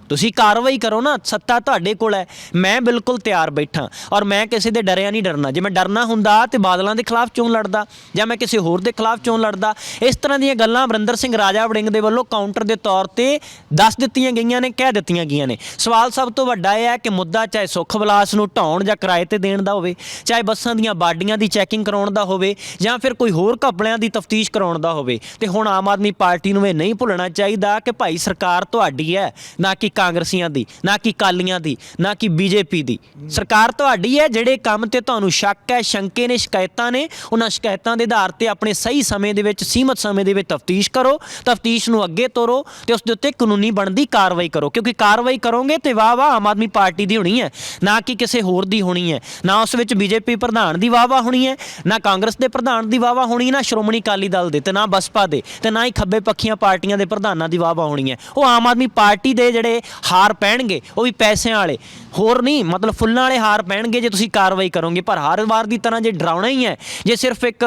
ਤੁਸੀਂ ਕਾਰਵਾਈ ਕਰੋ ਨਾ, ਸੱਤਾ ਤੁਹਾਡੇ ਕੋਲ ਹੈ। ਮੈਂ ਬਿਲਕੁਲ ਤਿਆਰ ਬੈਠਾ ਔਰ ਮੈਂ ਕਿਸੇ ਦੇ ਡਰਿਆ ਨਹੀਂ ਡਰਨਾ। ਜੇ ਮੈਂ ਡਰਨਾ ਹੁੰਦਾ ਤੇ ਬਾਦਲਾਂ ਦੇ ਖਿਲਾਫ ਚੋਣ ਲੜਦਾ? ਜਾਂ ਮੈਂ ਕਿਸੇ ਹੋਰ ਦੇ ਖਿਲਾਫ ਚੋਣ ਲੜਦਾ? ਇਸ ਤਰ੍ਹਾਂ ਦੀਆਂ ਗੱਲਾਂ ਅਮਰਿੰਦਰ ਸਿੰਘ ਰਾਜਾ ਵੜਿੰਗ ਦੇ ਵੱਲੋਂ ਕਾਊਂਟਰ ਦੇ ਤੌਰ ਤੇ ਦੱਸ ਦਿੱਤੀਆਂ ਗਈਆਂ ਨੇ, ਕਹਿ ਦਿੱਤੀਆਂ ਗਈਆਂ ਨੇ। ਸਵਾਲ ਸਭ ਤੋਂ ਵੱਡਾ ਇਹ ਹੈ ਕਿ ਮੁੱਦਾ ਚਾਹੇ ਸੁੱਖ ਵਿਲਾਸ ਨੂੰ ਢਾਉਣ ਜਾਂ ਕਿਰਾਏ ਤੇ ਦੇਣ ਦਾ ਹੋਵੇ, ਚਾਹੇ ਬੱਸਾਂ ਦੀਆਂ ਬਾਡੀਆਂ ਦੀ ਚੈਕਿੰਗ ਕਰਾਉਣ ਦਾ ਹੋਵੇ, ਜਾਂ ਫਿਰ ਕੋਈ ਹੋਰ ਘਪਲਿਆਂ ਦੀ ਤਫਤੀਸ਼ ਕਰਾਉਣ ਦਾ ਹੋਵੇ। ਤੇ ਹੁਣ ਆਮ ਆਦਮੀ ਪਾਰਟੀ ਨੂੰ ਇਹ ਨਹੀਂ ਭੁੱਲਣਾ ਚਾਹੀਦਾ ਕਿ ਭਾਈ ਸਰਕਾਰ ਤੁਹਾਡੀ ਹੈ, ਨਾ ਕਿ ਕਾਂਗਰਸੀਆਂ ਦੀ, ਨਾ ਕਿ ਕਾਲੀਆਂ ਦੀ, ਨਾ ਕਿ ਬੀਜੇਪੀ ਦੀ। ਸਰਕਾਰ ਤੁਹਾਡੀ ਹੈ, ਜਿਹੜੇ ਕੰਮ ਤੇ ਤੁਹਾਨੂੰ ਸ਼ੱਕ ਹੈ, ਸ਼ੰਕੇ ਨੇ, ਸ਼ਿਕਾਇਤਾਂ ਨੇ, ਉਹਨਾਂ ਸ਼ਿਕਾਇਤਾਂ ਦੇ ਆਧਾਰ ਤੇ ਆਪਣੇ ਸਹੀ ਸਮੇਂ ਦੇ ਵਿੱਚ, ਸੀਮਤ ਸਮੇਂ ਦੇ ਵਿੱਚ ਤਫਤੀਸ਼ ਕਰੋ, ਤਫਤੀਸ਼ ਨੂੰ ਅੱਗੇ ਤੋਰੋ ਤੇ ਉਸ ਦੇ ਉੱਤੇ ਕਾਨੂੰਨੀ ਬਣਦੀ ਕਾਰਵਾਈ ਕਰੋ, ਕਿਉਂਕਿ ਕਾਰਵਾਈ ਕਰੋਗੇ ਤੇ ਵਾਹ ਵਾਹ ਆਮ ਆਦਮੀ ਪਾਰਟੀ ਦੀ ਹੋਣੀ ਹੈ, ਨਾ ਕਿ ਕਿਸੇ ਹੋਰ ਦੀ ਹੋਣੀ ਹੈ, ਨਾ ਉਸ ਵਿੱਚ ਬੀਜੇਪੀ ਪ੍ਰਧਾਨ ਦੀ ਵਾਹ ਵਾਹ ਹੋਣੀ ਹੈ, ਨਾ ਕਾਂਗਰਸ ਦੇ ਪ੍ਰਧਾਨ ਦੀ ਵਾਹ ਵਾਹ ਹੋਣੀ, ਨਾ ਸ਼੍ਰੋਮਣੀ ਅਕਾਲੀ ਦਲ ਦੇ ਤੇ ਨਾ ਬਸਪਾ ਦੇ ਤੇ ਨਾ ਹੀ ਖੱਬੇ ਪੱਖੀਆਂ ਪਾਰਟੀਆਂ ਦੇ ਪ੍ਰਧਾਨਾਂ ਦੀ ਵਾਹ ਵਾਹ ਹੋਣੀ ਹੈ। ਉਹ ਆਮ ਆਦਮੀ ਪਾਰਟੀ ਦੇ ਜਿਹੜੇ ਹਾਰ ਪੈਣਗੇ, ਉਹ ਵੀ ਪੈਸਿਆਂ ਵਾਲੇ। ਹੋਰ ਨਹੀਂ, ਮਤਲਬ ਫੁੱਲਾਂ ਵਾਲੇ ਹਾਰ ਪੈਣਗੇ ਜੇ ਤੁਸੀਂ ਕਾਰਵਾਈ ਕਰੋਗੇ, ਪਰ ਹਰ ਵਾਰ ਦੀ ਤਰ੍ਹਾਂ ਜੇ ਡਰਾਉਣਾ ਹੀ ਹੈ, ਜੇ ਸਿਰਫ ਇੱਕ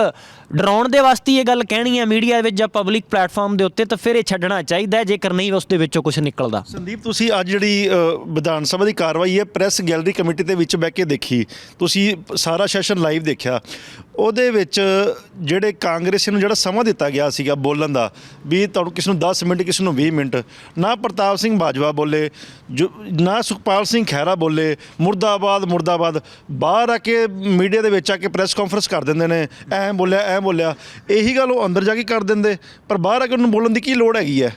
ਡਰਾਉਣ ਦੇ ਵਾਸਤੇ ਇਹ ਗੱਲ ਕਹਿਣੀ ਹੈ ਮੀਡੀਆ ਵਿੱਚ ਜਾਂ ਪਬਲਿਕ ਪਲੇਟਫਾਰਮ ਦੇ ਉੱਤੇ, ਤਾਂ ਫਿਰ ਇਹ ਛੱਡਣਾ ਚਾਹੀਦਾ ਜੇਕਰ ਨਹੀਂ ਉਸ ਦੇ ਵਿੱਚੋਂ ਕੁਝ ਨਿਕਲਦਾ। ਸੰਦੀਪ, ਤੁਸੀਂ ਅੱਜ ਜਿਹੜੀ ਵਿਧਾਨ ਸਭਾ ਦੀ ਕਾਰਵਾਈ ਹੈ, ਪ੍ਰੈਸ ਗੈਲਰੀ ਕਮੇਟੀ ਦੇ ਵਿੱਚ ਬਹਿ ਕੇ ਦੇਖੀ। ਤੁਸੀਂ ਸਾਰਾ ਸੈਸ਼ਨ ਲਾਈਵ ਦੇਖਿਆ। ਉਹਦੇ ਵਿੱਚ ਜਿਹੜੇ ਕਾਂਗਰਸੀ ਨੂੰ ਜਿਹੜਾ ਸਮਾਂ ਦਿੱਤਾ ਗਿਆ ਸੀਗਾ ਬੋਲਣ ਦਾ, ਵੀ ਤੁਹਾਨੂੰ ਕਿਸ ਨੂੰ 10 ਮਿੰਟ, ਕਿਸ ਨੂੰ 20 ਮਿੰਟ, ਨਾ ਪ੍ਰਤਾਪ ਸਿੰਘ ਬਾਜਵਾ ਬੋਲੇ, ਜੋ, ਨਾ ਸੁਖਪਾਲ ਸਿੰਘ ਖਹਿਰਾ ਬੋਲੇ, ਮੁਰਦਾਬਾਦ ਮੁਰਦਾਬਾਦ, ਬਾਹਰ ਆ ਕੇ ਮੀਡੀਆ ਦੇ ਵਿੱਚ ਆ ਕੇ ਪ੍ਰੈਸ ਕਾਨਫਰੰਸ ਕਰ ਦਿੰਦੇ ਨੇ, ਐਂ ਬੋਲਿਆ ਐਂ ਬੋਲਿਆ, ਇਹੀ ਗੱਲ ਉਹ ਅੰਦਰ ਜਾ ਕੇ ਕਰ ਦਿੰਦੇ, ਪਰ ਬਾਹਰ ਆ ਕੇ ਉਹਨੂੰ ਬੋਲਣ ਦੀ ਕੀ ਲੋੜ ਹੈਗੀ ਹੈ?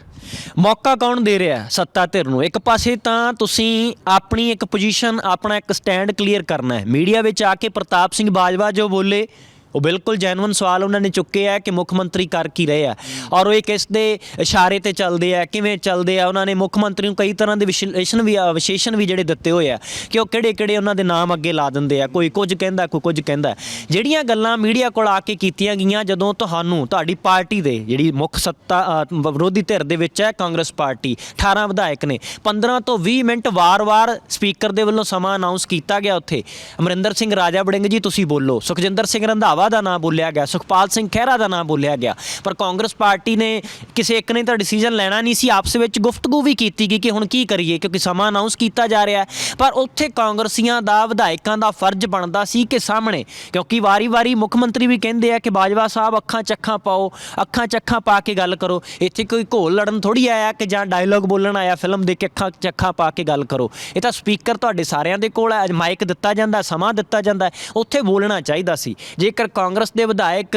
ਮੌਕਾ ਕੌਣ ਦੇ ਰਿਹਾ ਸੱਤਾ ਧਿਰ ਨੂੰ। ਇੱਕ ਪਾਸੇ ਤਾਂ ਤੁਸੀਂ ਆਪਣੀ ਇੱਕ ਪੋਜੀਸ਼ਨ ਆਪਣਾ ਇੱਕ ਸਟੈਂਡ ਕਲੀਅਰ ਕਰਨਾ ਹੈ। ਮੀਡੀਆ ਵਿੱਚ ਆ ਕੇ ਪ੍ਰਤਾਪ ਸਿੰਘ ਬਾਜਵਾ ਜੋ ਬੋਲੇ ਉਹ ਬਿਲਕੁਲ ਜੈਨੂਇਨ ਸਵਾਲ ਉਹਨਾਂ ਨੇ ਚੁੱਕੇ ਆ ਕਿ ਮੁੱਖ ਮੰਤਰੀ ਕਰ ਕੀ ਰਹੇ ਆ। ਔਰ ਉਹ ਇਹ ਕਿਸ ਦੇ ਇਸ਼ਾਰੇ ਤੇ ਚੱਲਦੇ ਆ, ਕਿਵੇਂ ਚੱਲਦੇ ਆ, ਉਹਨਾਂ ਨੇ ਮੁੱਖ ਮੰਤਰੀ ਨੂੰ ਕਈ ਤਰ੍ਹਾਂ ਦੇ ਵਿਸ਼ਲੇਸ਼ਣ ਵੀ ਵਿਸ਼ੇਸ਼ਣ ਵੀ ਜਿਹੜੇ ਦਿੱਤੇ ਹੋਏ ਆ ਕਿ ਉਹ ਕਿਹੜੇ ਕਿਹੜੇ ਉਹਨਾਂ ਦੇ ਨਾਮ ਅੱਗੇ ਲਾ ਦਿੰਦੇ ਆ, ਕੋਈ ਕੁਝ ਕਹਿੰਦਾ, ਕੋਈ ਕੁਝ ਕਹਿੰਦਾ। ਜਿਹੜੀਆਂ ਗੱਲਾਂ ਮੀਡੀਆ ਕੋਲ ਆ ਕੇ ਕੀਤੀਆਂ ਗਈਆਂ, ਜਦੋਂ ਤੁਹਾਨੂੰ ਤੁਹਾਡੀ ਪਾਰਟੀ ਦੇ ਜਿਹੜੀ ਮੁੱਖ ਸੱਤਾ ਵਿਰੋਧੀ ਧਿਰ ਦੇ ਵਿੱਚ ਹੈ ਕਾਂਗਰਸ ਪਾਰਟੀ 18 ਵਿਧਾਇਕ ਨੇ 15 ਤੋਂ 20 ਮਿੰਟ ਵਾਰ-ਵਾਰ ਸਪੀਕਰ ਦੇ ਵੱਲੋਂ ਸਮਾਂ ਅਨਾਉਂਸ ਕੀਤਾ ਗਿਆ ਉੱਥੇ। ਅਮਰਿੰਦਰ ਸਿੰਘ ਰਾਜਾ ਬੜਿੰਗ ਜੀ, ਤੁਸੀਂ ਬੋਲੋ। ਸੁਖਜਿੰਦਰ ਸਿੰਘ ਰੰਧਾਵਾ ਦਾ ਨਾਮ ਬੋਲਿਆ ਗਿਆ, ਸੁਖਪਾਲ ਸਿੰਘ ਖਹਿਰਾ ਦਾ ਨਾਮ ਬੋਲਿਆ ਗਿਆ, ਪਰ ਕਾਂਗਰਸ ਪਾਰਟੀ ਨੇ ਕਿਸੇ ਇੱਕ ਨੇ ਤਾਂ ਡਿਸੀਜਨ ਲੈਣਾ ਨਹੀਂ ਸੀ, ਆਪਸ ਵਿੱਚ ਗੁਫ਼ਤਗੂ ਵੀ ਕੀਤੀ ਗਈ ਕਿ ਹੁਣ ਕੀ ਕਰੀਏ, ਕਿਉਂਕਿ ਸਮਾਂ ਅਨਾਉਂਸ ਕੀਤਾ ਜਾ ਰਿਹਾ ਹੈ। ਪਰ ਉੱਥੇ ਕਾਂਗਰਸੀਆਂ ਦਾ, ਵਿਧਾਇਕਾਂ ਦਾ ਫਰਜ਼ ਬਣਦਾ ਸੀ ਕਿ ਸਾਹਮਣੇ, ਕਿਉਂਕਿ ਵਾਰੀ-ਵਾਰੀ ਮੁੱਖ ਮੰਤਰੀ ਵੀ ਕਹਿੰਦੇ ਆ ਕਿ ਬਾਜਵਾ ਸਾਹਿਬ ਅੱਖਾਂ ਚੱਖਾਂ ਪਾਓ, ਅੱਖਾਂ ਚੱਖਾਂ ਪਾ ਕੇ ਗੱਲ ਕਰੋ, ਇੱਥੇ ਕੋਈ ਘੋਲ ਲੜਨ ਥੋੜੀ ਆਇਆ ਕਿ ਜਾਂ ਡਾਇਲੌਗ ਬੋਲਣ ਆਇਆ ਫਿਲਮ ਦੇਖ ਕੇ ਅੱਖਾਂ ਚੱਖਾਂ ਪਾ ਕੇ ਗੱਲ ਕਰੋ। ਇਹ ਤਾਂ ਸਪੀਕਰ ਤੁਹਾਡੇ ਸਾਰਿਆਂ ਦੇ ਕੋਲ ਹੈ ਮਾਈਕ ਦਿੱਤਾ ਜਾਂਦਾ, ਸਮਾਂ ਦਿੱਤਾ ਜਾਂਦਾ, ਉੱਥੇ ਬੋਲਣਾ ਚਾਹੀਦਾ ਸੀ। ਜੇਕਰ ਕਾਂਗਰਸ ਦੇ ਵਿਧਾਇਕ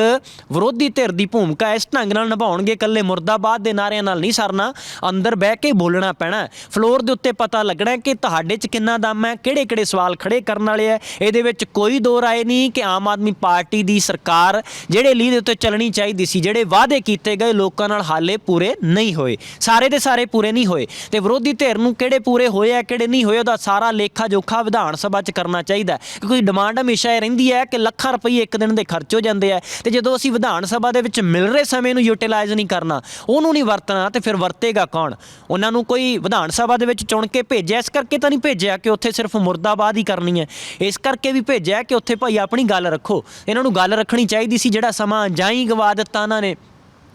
ਵਿਰੋਧੀ ਧਿਰ ਦੀ ਭੂਮਿਕਾ ਇਸ ਢੰਗ ਨਾਲ ਨਿਭਾਉਣਗੇ, ਇਕੱਲੇ ਮੁਰਦਾਬਾਦ ਦੇ ਨਾਰਿਆਂ ਨਾਲ ਨਹੀਂ ਸਰਨਾ, ਅੰਦਰ ਬਹਿ ਕੇ ਬੋਲਣਾ ਪੈਣਾ ਫਲੋਰ ਦੇ ਉੱਤੇ ਪਤਾ ਲੱਗਣਾ ਕਿ ਤੁਹਾਡੇ 'ਚ ਕਿੰਨਾ ਦਮ ਹੈ ਕਿਹੜੇ ਕਿਹੜੇ ਸਵਾਲ ਖੜੇ ਕਰਨ ਵਾਲੇ ਹੈ। ਇਹਦੇ ਵਿੱਚ ਕੋਈ ਦੋ ਰਾਏ ਨਹੀਂ ਕਿ ਆਮ ਆਦਮੀ ਪਾਰਟੀ ਦੀ ਸਰਕਾਰ ਜਿਹੜੇ ਲੀਹ ਦੇ ਉੱਤੇ ਚੱਲਣੀ ਚਾਹੀਦੀ ਸੀ, ਜਿਹੜੇ ਵਾਅਦੇ ਕੀਤੇ ਗਏ, ਲੋਕਾਂ ਨਾਲ ਹਾਲੇ ਪੂਰੇ ਨਹੀਂ ਹੋਏ। ਸਾਰੇ ਦੇ ਸਾਰੇ ਪੂਰੇ ਨਹੀਂ ਹੋਏ। ਤੇ ਵਿਰੋਧੀ ਧਿਰ ਨੂੰ ਕਿਹੜੇ ਪੂਰੇ ਹੋਏ ਆ, ਕਿਹੜੇ ਨਹੀਂ ਹੋਏ, ਉਹਦਾ ਸਾਰਾ ਲੇਖਾ ਜੋਖਾ ਵਿਧਾਨ ਸਭਾ 'ਚ ਕਰਨਾ ਚਾਹੀਦਾ ਕਿਉਂਕਿ ਡਿਮਾਂਡ ਹਮੇਸ਼ਾ ਇਹ ਰਹਿੰਦੀ ਹੈ ਕਿ ਲੱਖਾਂ ਰੁਪਏ ਇੱਕ ਦਿਨ ਦੇ ਖਰਚ ਹੋ ਜਾਂਦੇ ਆ ਤੇ ਜਦੋਂ ਅਸੀਂ ਵਿਧਾਨ ਸਭਾ ਦੇ ਵਿੱਚ ਮਿਲ ਰਹੇ ਸਮੇਂ ਨੂੰ ਯੂਟਿਲਾਈਜ਼ ਨਹੀਂ ਕਰਨਾ, ਉਹਨੂੰ ਨਹੀਂ ਵਰਤਣਾ ਤੇ ਫਿਰ ਵਰਤੇਗਾ ਕੌਣ? ਉਹਨਾਂ ਨੂੰ ਕੋਈ ਵਿਧਾਨ ਸਭਾ ਦੇ ਵਿੱਚ ਚੁਣ ਕੇ ਭੇਜਿਆ, ਇਸ ਕਰਕੇ ਤਾਂ ਨਹੀਂ ਭੇਜਿਆ ਕਿ ਉੱਥੇ ਸਿਰਫ ਮੁਰਦਾਬਾਦ ਹੀ ਕਰਨੀ ਹੈ। ਇਸ ਕਰਕੇ ਵੀ ਭੇਜਿਆ ਕਿ ਉੱਥੇ ਭਾਈ ਆਪਣੀ ਗੱਲ ਰੱਖੋ। ਇਹਨਾਂ ਨੂੰ ਗੱਲ ਰੱਖਣੀ ਚਾਹੀਦੀ ਸੀ ਜਿਹੜਾ ਸਮਾਂ ਜਾਂ ਹੀ ਗਵਾ ਦਿੱਤਾ ਉਹਨਾਂ ਨੇ।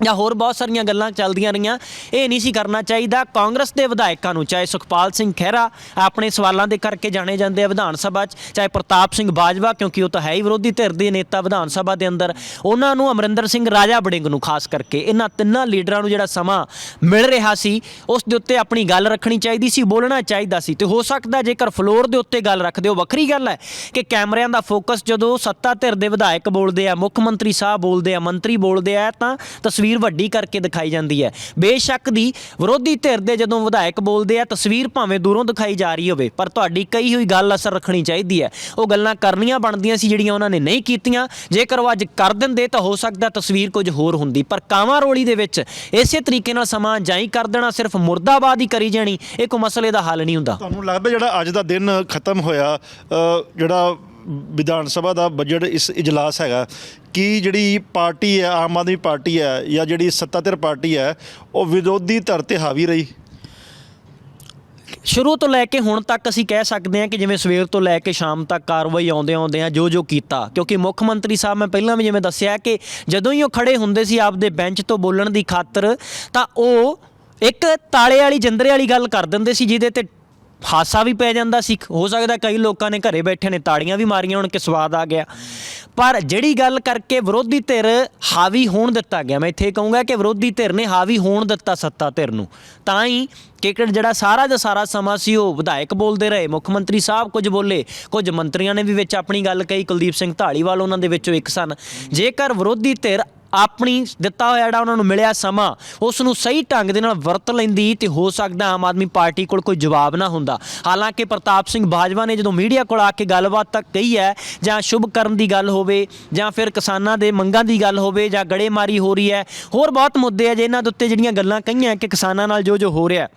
ਜਾਂ ਹੋਰ ਬਹੁਤ ਸਾਰੀਆਂ ਗੱਲਾਂ ਚੱਲਦੀਆਂ ਰਹੀਆਂ, ਇਹ ਨਹੀਂ ਸੀ ਕਰਨਾ ਚਾਹੀਦਾ। ਕਾਂਗਰਸ ਦੇ ਵਿਧਾਇਕਾਂ ਨੂੰ, ਚਾਹੇ ਸੁਖਪਾਲ ਸਿੰਘ ਖਹਿਰਾ ਆਪਣੇ ਸਵਾਲਾਂ ਦੇ ਕਰਕੇ ਜਾਣੇ ਜਾਂਦੇ ਆ ਵਿਧਾਨ ਸਭਾ 'ਚ, ਚਾਹੇ ਪ੍ਰਤਾਪ ਸਿੰਘ ਬਾਜਵਾ, ਕਿਉਂਕਿ ਉਹ ਤਾਂ ਹੈ ਹੀ ਵਿਰੋਧੀ ਧਿਰ ਦੇ ਨੇਤਾ ਵਿਧਾਨ ਸਭਾ ਦੇ ਅੰਦਰ, ਉਹਨਾਂ ਨੂੰ ਅਮਰਿੰਦਰ ਸਿੰਘ ਰਾਜਾ ਬੜਿੰਗ ਨੂੰ ਖਾਸ ਕਰਕੇ, ਇਹਨਾਂ ਤਿੰਨਾਂ ਲੀਡਰਾਂ ਨੂੰ ਜਿਹੜਾ ਸਮਾਂ ਮਿਲ ਰਿਹਾ ਸੀ, ਉਸ ਦੇ ਉੱਤੇ ਆਪਣੀ ਗੱਲ ਰੱਖਣੀ ਚਾਹੀਦੀ ਸੀ, ਬੋਲਣਾ ਚਾਹੀਦਾ ਸੀ। ਤੇ ਹੋ ਸਕਦਾ ਜੇਕਰ ਫਲੋਰ ਦੇ ਉੱਤੇ ਗੱਲ ਰੱਖਦੇ ਹੋ, ਵੱਖਰੀ ਗੱਲ ਹੈ ਕਿ ਕੈਮਰਿਆਂ ਦਾ ਫੋਕਸ ਜਦੋਂ ਸੱਤਾ ਧਿਰ ਦੇ ਵਿਧਾਇਕ ਬੋਲਦੇ ਆ, ਮੁੱਖ ਮੰਤਰੀ ਸਾਹਿਬ ਬੋਲਦੇ ਆ, ਮੰਤਰੀ ਬੋਲਦੇ ਆ, ਤਾਂ ਤਸਵੀਰ ਵੱਡੀ ਕਰਕੇ ਦਿਖਾਈ ਜਾਂਦੀ ਹੈ। ਬੇਸ਼ੱਕ ਦੀ ਵਿਰੋਧੀ ਧਿਰ ਦੇ ਜਦੋਂ ਵਿਧਾਇਕ ਬੋਲਦੇ ਆ, ਤਸਵੀਰ ਭਾਵੇਂ ਦੂਰੋਂ ਦਿਖਾਈ ਜਾ ਰਹੀ ਹੋਵੇ, ਪਰ ਤੁਹਾਡੀ ਕਈ ਹੋਈ ਗੱਲ ਅਸਰ ਰੱਖਣੀ ਚਾਹੀਦੀ ਹੈ। ਉਹ ਗੱਲਾਂ ਕਰਨੀਆਂ ਬਣਦੀਆਂ ਸੀ ਜਿਹੜੀਆਂ ਉਹਨਾਂ ਨੇ ਨਹੀਂ ਕੀਤੀਆਂ। ਜੇਕਰ ਉਹ ਅੱਜ ਕਰ ਦਿੰਦੇ ਤਾਂ ਹੋ ਸਕਦਾ ਤਸਵੀਰ ਕੁਝ ਹੋਰ ਹੁੰਦੀ। ਪਰ ਕਾਵਾਂ ਰੋਲੀ ਦੇ ਵਿੱਚ ਇਸੇ ਤਰੀਕੇ ਨਾਲ ਸਮਾਂ ਜਾਈ ਕਰ ਦੇਣਾ ਸਿਰਫ ਮੁਰਦਾਬਾਦ ਹੀ ਕਰੀ ਜਾਣੀ, ਇਹ ਕੋਈ ਮਸਲੇ ਦਾ ਹੱਲ ਨਹੀਂ ਹੁੰਦਾ। ਤੁਹਾਨੂੰ ਲੱਗਦਾ ਜਿਹੜਾ ਅੱਜ ਦਾ ਦਿਨ ਖਤਮ ਹੋਇਆ ਜਿਹੜਾ ਵਿਧਾਨ ਸਭਾ ਦਾ ਬਜਟ ਇਸ ਇਜਲਾਸ ਹੈਗਾ, ਕਿ ਜਿਹੜੀ ਪਾਰਟੀ ਹੈ, ਆਮ ਆਦਮੀ ਪਾਰਟੀ ਹੈ ਜਾਂ ਜਿਹੜੀ ਸੱਤਾਧਿਰ ਪਾਰਟੀ ਹੈ, ਉਹ ਵਿਰੋਧੀ ਧਿਰ ਤੇ ਹਾਵੀ ਰਹੀ? ਸ਼ੁਰੂ ਤੋਂ ਲੈ ਕੇ ਹੁਣ ਤੱਕ ਅਸੀਂ ਕਹਿ ਸਕਦੇ ਹਾਂ ਕਿ ਜਿਵੇਂ ਸਵੇਰ ਤੋਂ ਲੈ ਕੇ ਸ਼ਾਮ ਤੱਕ ਕਾਰਵਾਈ ਆਉਂਦੇ ਆਉਂਦੇ ਆ ਜੋ ਜੋ ਕੀਤਾ। ਕਿਉਂਕਿ ਮੁੱਖ ਮੰਤਰੀ ਸਾਹਿਬ, ਮੈਂ ਪਹਿਲਾਂ ਵੀ ਜਿਵੇਂ ਦੱਸਿਆ ਕਿ ਜਦੋਂ ਹੀ ਉਹ ਖੜੇ ਹੁੰਦੇ ਸੀ ਆਪਦੇ ਬੈਂਚ ਤੋਂ ਬੋਲਣ ਦੀ ਖਾਤਰ, ਤਾਂ ਉਹ ਇੱਕ ਤਾਲੇ ਵਾਲੀ, ਜੰਦਰੇ ਵਾਲੀ ਗੱਲ ਕਰ ਦਿੰਦੇ ਸੀ, ਜਿਹਦੇ ਤੇ ਹਾਸਾ ਵੀ ਪੈ ਜਾਂਦਾ ਸੀ। ਹੋ ਸਕਦਾ ਕਈ ਲੋਕਾਂ ਨੇ ਘਰੇ ਬੈਠੇ ਨੇ, ਤਾੜੀਆਂ ਵੀ ਮਾਰੀਆਂ ਹੁਣ ਕਿ ਸਵਾਦ ਆ ਗਿਆ। ਪਰ ਜਿਹੜੀ ਗੱਲ ਕਰਕੇ ਵਿਰੋਧੀ ਧਿਰ ਹਾਵੀ ਹੋਣ ਦਿੱਤਾ ਗਿਆ, ਮੈਂ ਇੱਥੇ ਕਹੂੰਗਾ ਕਿ ਵਿਰੋਧੀ ਧਿਰ ਨੇ ਹਾਵੀ ਹੋਣ ਦਿੱਤਾ ਸੱਤਾ ਧਿਰ ਨੂੰ। ਤਾਂ ਹੀ ਕ੍ਰਿਕਟ ਜਿਹੜਾ ਸਾਰਾ ਦਾ ਸਾਰਾ ਸਮਾਂ ਸੀ, ਉਹ ਵਿਧਾਇਕ ਬੋਲਦੇ ਰਹੇ, ਮੁੱਖ ਮੰਤਰੀ ਸਾਹਿਬ ਕੁਝ ਬੋਲੇ, ਕੁਝ ਮੰਤਰੀਆਂ ਨੇ ਵੀ ਵਿੱਚ ਆਪਣੀ ਗੱਲ ਕਹੀ, ਕੁਲਦੀਪ ਸਿੰਘ ਢਾਲੀਵਾਲ ਉਹਨਾਂ ਦੇ ਵਿੱਚੋਂ ਇੱਕ ਸਨ। ਜੇਕਰ ਵਿਰੋਧੀ ਧਿਰ ਆਪਣੀ ਦਿੱਤਾ ਹੋਇਆ ਜਿਹੜਾ ਉਹਨਾਂ ਨੂੰ ਮਿਲਿਆ ਸਮਾਂ ਉਸ ਨੂੰ ਸਹੀ ਢੰਗ ਦੇ ਨਾਲ ਵਰਤ ਲੈਂਦੀ ਤੇ ਹੋ ਸਕਦਾ ਆਮ ਆਦਮੀ ਪਾਰਟੀ ਕੋਲ ਕੋਈ ਜਵਾਬ ਨਾ ਹੁੰਦਾ। ਹਾਲਾਂਕਿ ਪ੍ਰਤਾਪ ਸਿੰਘ ਬਾਜਵਾ ਨੇ ਜਦੋਂ ਮੀਡੀਆ ਕੋਲ ਆ ਕੇ ਗੱਲਬਾਤ ਤੱਕ ਕਹੀ ਹੈ, ਜਾਂ ਸ਼ੁਭ ਕਰਨ ਦੀ ਗੱਲ ਹੋਵੇ, ਜਾਂ ਫਿਰ ਕਿਸਾਨਾਂ ਦੇ ਮੰਗਾਂ ਦੀ ਗੱਲ ਹੋਵੇ, ਜਾਂ ਗੜੇਮਾਰੀ ਹੋ ਰਹੀ ਹੈ, ਹੋਰ ਬਹੁਤ ਮੁੱਦੇ ਆ ਜੇ ਇਹਨਾਂ ਦੇ ਉੱਤੇ ਜਿਹੜੀਆਂ ਗੱਲਾਂ ਕਹੀਆਂ ਕਿ ਕਿਸਾਨਾਂ ਨਾਲ ਜੋ ਜੋ ਹੋ ਰਿਹਾ।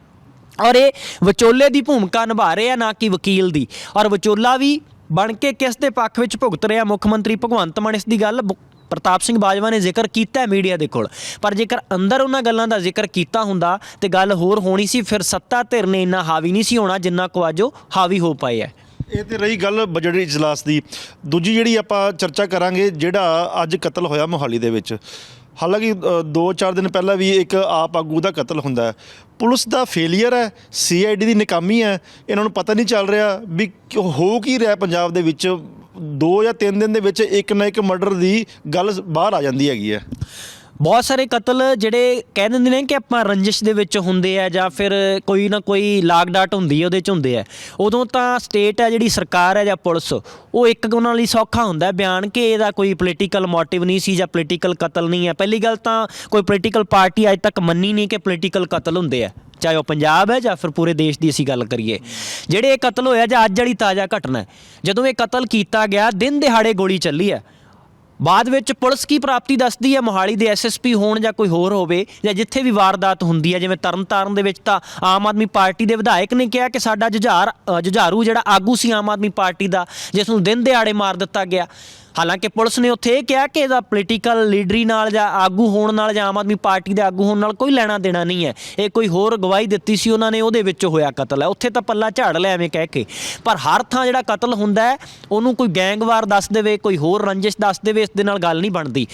ਔਰ ਇਹ ਵਿਚੋਲੇ ਦੀ ਭੂਮਿਕਾ ਨਿਭਾ ਰਹੇ ਆ, ਨਾ ਕਿ ਵਕੀਲ ਦੀ। ਔਰ ਵਿਚੋਲਾ ਵੀ ਬਣ ਕੇ ਕਿਸ ਦੇ ਪੱਖ ਵਿੱਚ ਭੁਗਤ ਰਿਹਾ, ਮੁੱਖ ਮੰਤਰੀ ਭਗਵੰਤ ਮਾਨ ਇਸ ਦੀ ਗੱਲ ਬ- ਪ੍ਰਤਾਪ ਸਿੰਘ ਬਾਜਵਾ ਨੇ ਜ਼ਿਕਰ ਕੀਤਾ ਮੀਡੀਆ ਦੇ ਕੋਲ। ਪਰ ਜੇਕਰ ਅੰਦਰ ਉਹਨਾਂ ਗੱਲਾਂ ਦਾ ਜ਼ਿਕਰ ਕੀਤਾ ਹੁੰਦਾ ਤੇ ਗੱਲ ਹੋਰ ਹੋਣੀ ਸੀ, ਫਿਰ ਸੱਤਾ ਧਿਰ ਨੇ ਇੰਨਾ ਹਾਵੀ ਨਹੀਂ ਸੀ ਹੋਣਾ ਜਿੰਨਾ ਕੁ ਅੱਜ ਉਹ ਹਾਵੀ ਹੋ ਪਾਏ ਹੈ। ਇਹ ਤੇ ਰਹੀ ਗੱਲ ਬਜਟ ਇਜਲਾਸ ਦੀ। ਦੂਜੀ ਜਿਹੜੀ ਆਪਾਂ ਚਰਚਾ ਕਰਾਂਗੇ, ਜਿਹੜਾ ਅੱਜ ਕਤਲ ਹੋਇਆ ਮੋਹਾਲੀ ਦੇ ਵਿੱਚ ਹਾਲਾਂਕਿ 2-4 ਦਿਨ ਪਹਿਲਾਂ ਵੀ ਇੱਕ ਆਪ ਆਗੂ ਦਾ ਕਤਲ ਹੁੰਦਾ ਹੈ। ਪੁਲਿਸ ਦਾ ਫੇਲਿਅਰ ਹੈ ਸੀਆਈਡੀ ਦੀ ਨਾਕਾਮੀ ਹੈ। ਇਹਨਾਂ ਨੂੰ ਪਤਾ ਨਹੀਂ ਚੱਲ ਰਿਹਾ ਵੀ ਹੋ ਕੀ ਰਿਹਾ ਪੰਜਾਬ ਦੇ ਵਿੱਚ। ਦੋ ਜਾਂ ਤਿੰਨ ਦਿਨ ਦੇ ਵਿੱਚ ਇੱਕ ਨਾ ਇੱਕ ਮਰਡਰ ਦੀ ਗੱਲ ਬਾਹਰ ਆ ਜਾਂਦੀ ਹੈਗੀ ਹੈ। ਬਹੁਤ ਸਾਰੇ ਕਤਲ ਜਿਹੜੇ ਕਹਿ ਦਿੰਦੇ ਨੇ ਕਿ ਆਪਾਂ ਰੰਜਿਸ਼ ਦੇ ਵਿੱਚ ਹੁੰਦੇ ਆ ਜਾਂ ਫਿਰ ਕੋਈ ਨਾ ਕੋਈ ਲਾਗ ਡਾਟ ਹੁੰਦੀ ਹੈ ਉਹਦੇ ਚ ਹੁੰਦੇ ਆ। ਉਦੋਂ ਤਾਂ ਸਟੇਟ ਹੈ ਜਿਹੜੀ ਸਰਕਾਰ ਹੈ ਜਾਂ ਪੁਲਿਸ, ਉਹ ਇੱਕ ਉਹਨਾਂ ਲਈ ਸੌਖਾ ਹੁੰਦਾ ਬਿਆਨ ਕਿ ਇਹਦਾ ਕੋਈ ਪੋਲੀਟੀਕਲ ਮੋਟਿਵ ਨਹੀਂ ਸੀ ਜਾਂ ਪੋਲੀਟੀਕਲ ਕਤਲ ਨਹੀਂ ਹੈ ਪਹਿਲੀ ਗੱਲ ਤਾਂ ਕੋਈ ਪੋਲੀਟੀਕਲ ਪਾਰਟੀ ਅੱਜ ਤੱਕ ਮੰਨੀ ਨਹੀਂ ਕਿ ਪੋਲੀਟੀਕਲ ਕਤਲ ਹੁੰਦੇ ਆ। ਚਾਹੇ ਉਹ ਪੰਜਾਬ ਹੈ ਜਾਂ ਫਿਰ ਪੂਰੇ ਦੇਸ਼ ਦੀ ਅਸੀਂ ਗੱਲ ਕਰੀਏ। ਜਿਹੜੇ ਇਹ ਕਤਲ ਹੋਇਆ ਜਾਂ ਅੱਜ ਵਾਲੀ ਤਾਜ਼ਾ ਘਟਨਾ ਜਦੋਂ ਇਹ ਕਤਲ ਕੀਤਾ ਗਿਆ, ਦਿਨ ਦਿਹਾੜੇ ਗੋਲੀ ਚੱਲੀ ਹੈ ਬਾਅਦ ਵਿੱਚ ਪੁਲਿਸ ਕੀ ਪ੍ਰਾਪਤੀ ਦੱਸਦੀ ਹੈ? ਮੋਹਾਲੀ ਦੇ ਐਸਐਸਪੀ ਹੋਣ ਜਾਂ ਕੋਈ ਹੋਰ ਹੋਵੇ ਜਾਂ ਜਿੱਥੇ ਵੀ ਵਾਰਦਾਤ ਹੁੰਦੀ ਹੈ, ਜਿਵੇਂ ਤਰਨਤਾਰਨ ਦੇ ਵਿੱਚ ਤਾਂ ਆਮ ਆਦਮੀ ਪਾਰਟੀ ਦੇ ਵਿਧਾਇਕ ਨੇ ਕਿਹਾ ਕਿ ਸਾਡਾ ਜੁਝਾਰ ਜੁਝਾਰੂ ਜਿਹੜਾ ਆਗੂ ਸੀ ਆਮ ਆਦਮੀ ਪਾਰਟੀ ਦਾ, ਜਿਸ ਨੂੰ ਦਿਨ ਦਿਹਾੜੇ ਮਾਰ ਦਿੱਤਾ ਗਿਆ। ਹਾਲਾਂਕਿ ਪੁਲਿਸ ਨੇ ਉੱਥੇ ਇਹ ਕਿਹਾ ਕਿ ਇਹਦਾ ਪੋਲੀਟੀਕਲ ਲੀਡਰੀ ਨਾਲ ਜਾਂ ਆਗੂ ਹੋਣ ਨਾਲ ਜਾਂ ਆਮ ਆਦਮੀ ਪਾਰਟੀ ਦੇ ਆਗੂ ਹੋਣ ਨਾਲ ਕੋਈ ਲੈਣਾ ਦੇਣਾ ਨਹੀਂ ਹੈ। ਇਹ ਕੋਈ ਹੋਰ ਗਵਾਹੀ ਦਿੱਤੀ ਸੀ, ਉਹਨਾਂ ਨੇ ਉਹਦੇ ਵਿੱਚ ਹੋਇਆ ਕਤਲ। ਹੈ ਉੱਥੇ ਤਾਂ ਪੱਲਾ ਝਾੜ ਲਿਆ ਐਵੇਂ ਕਹਿ ਕੇ। ਪਰ ਹਰ ਥਾਂ ਜਿਹੜਾ ਕਤਲ ਹੁੰਦਾ ਹੈ, ਉਹਨੂੰ ਕੋਈ ਗੈਂਗਵਾਰ ਦੱਸ ਦੇਵੇ, ਕੋਈ ਹੋਰ ਰੰਜਿਸ਼ ਦੱਸ ਦੇਵੇ, ਇਸ ਦੇ ਨਾਲ ਗੱਲ ਨਹੀਂ ਬਣਦੀ।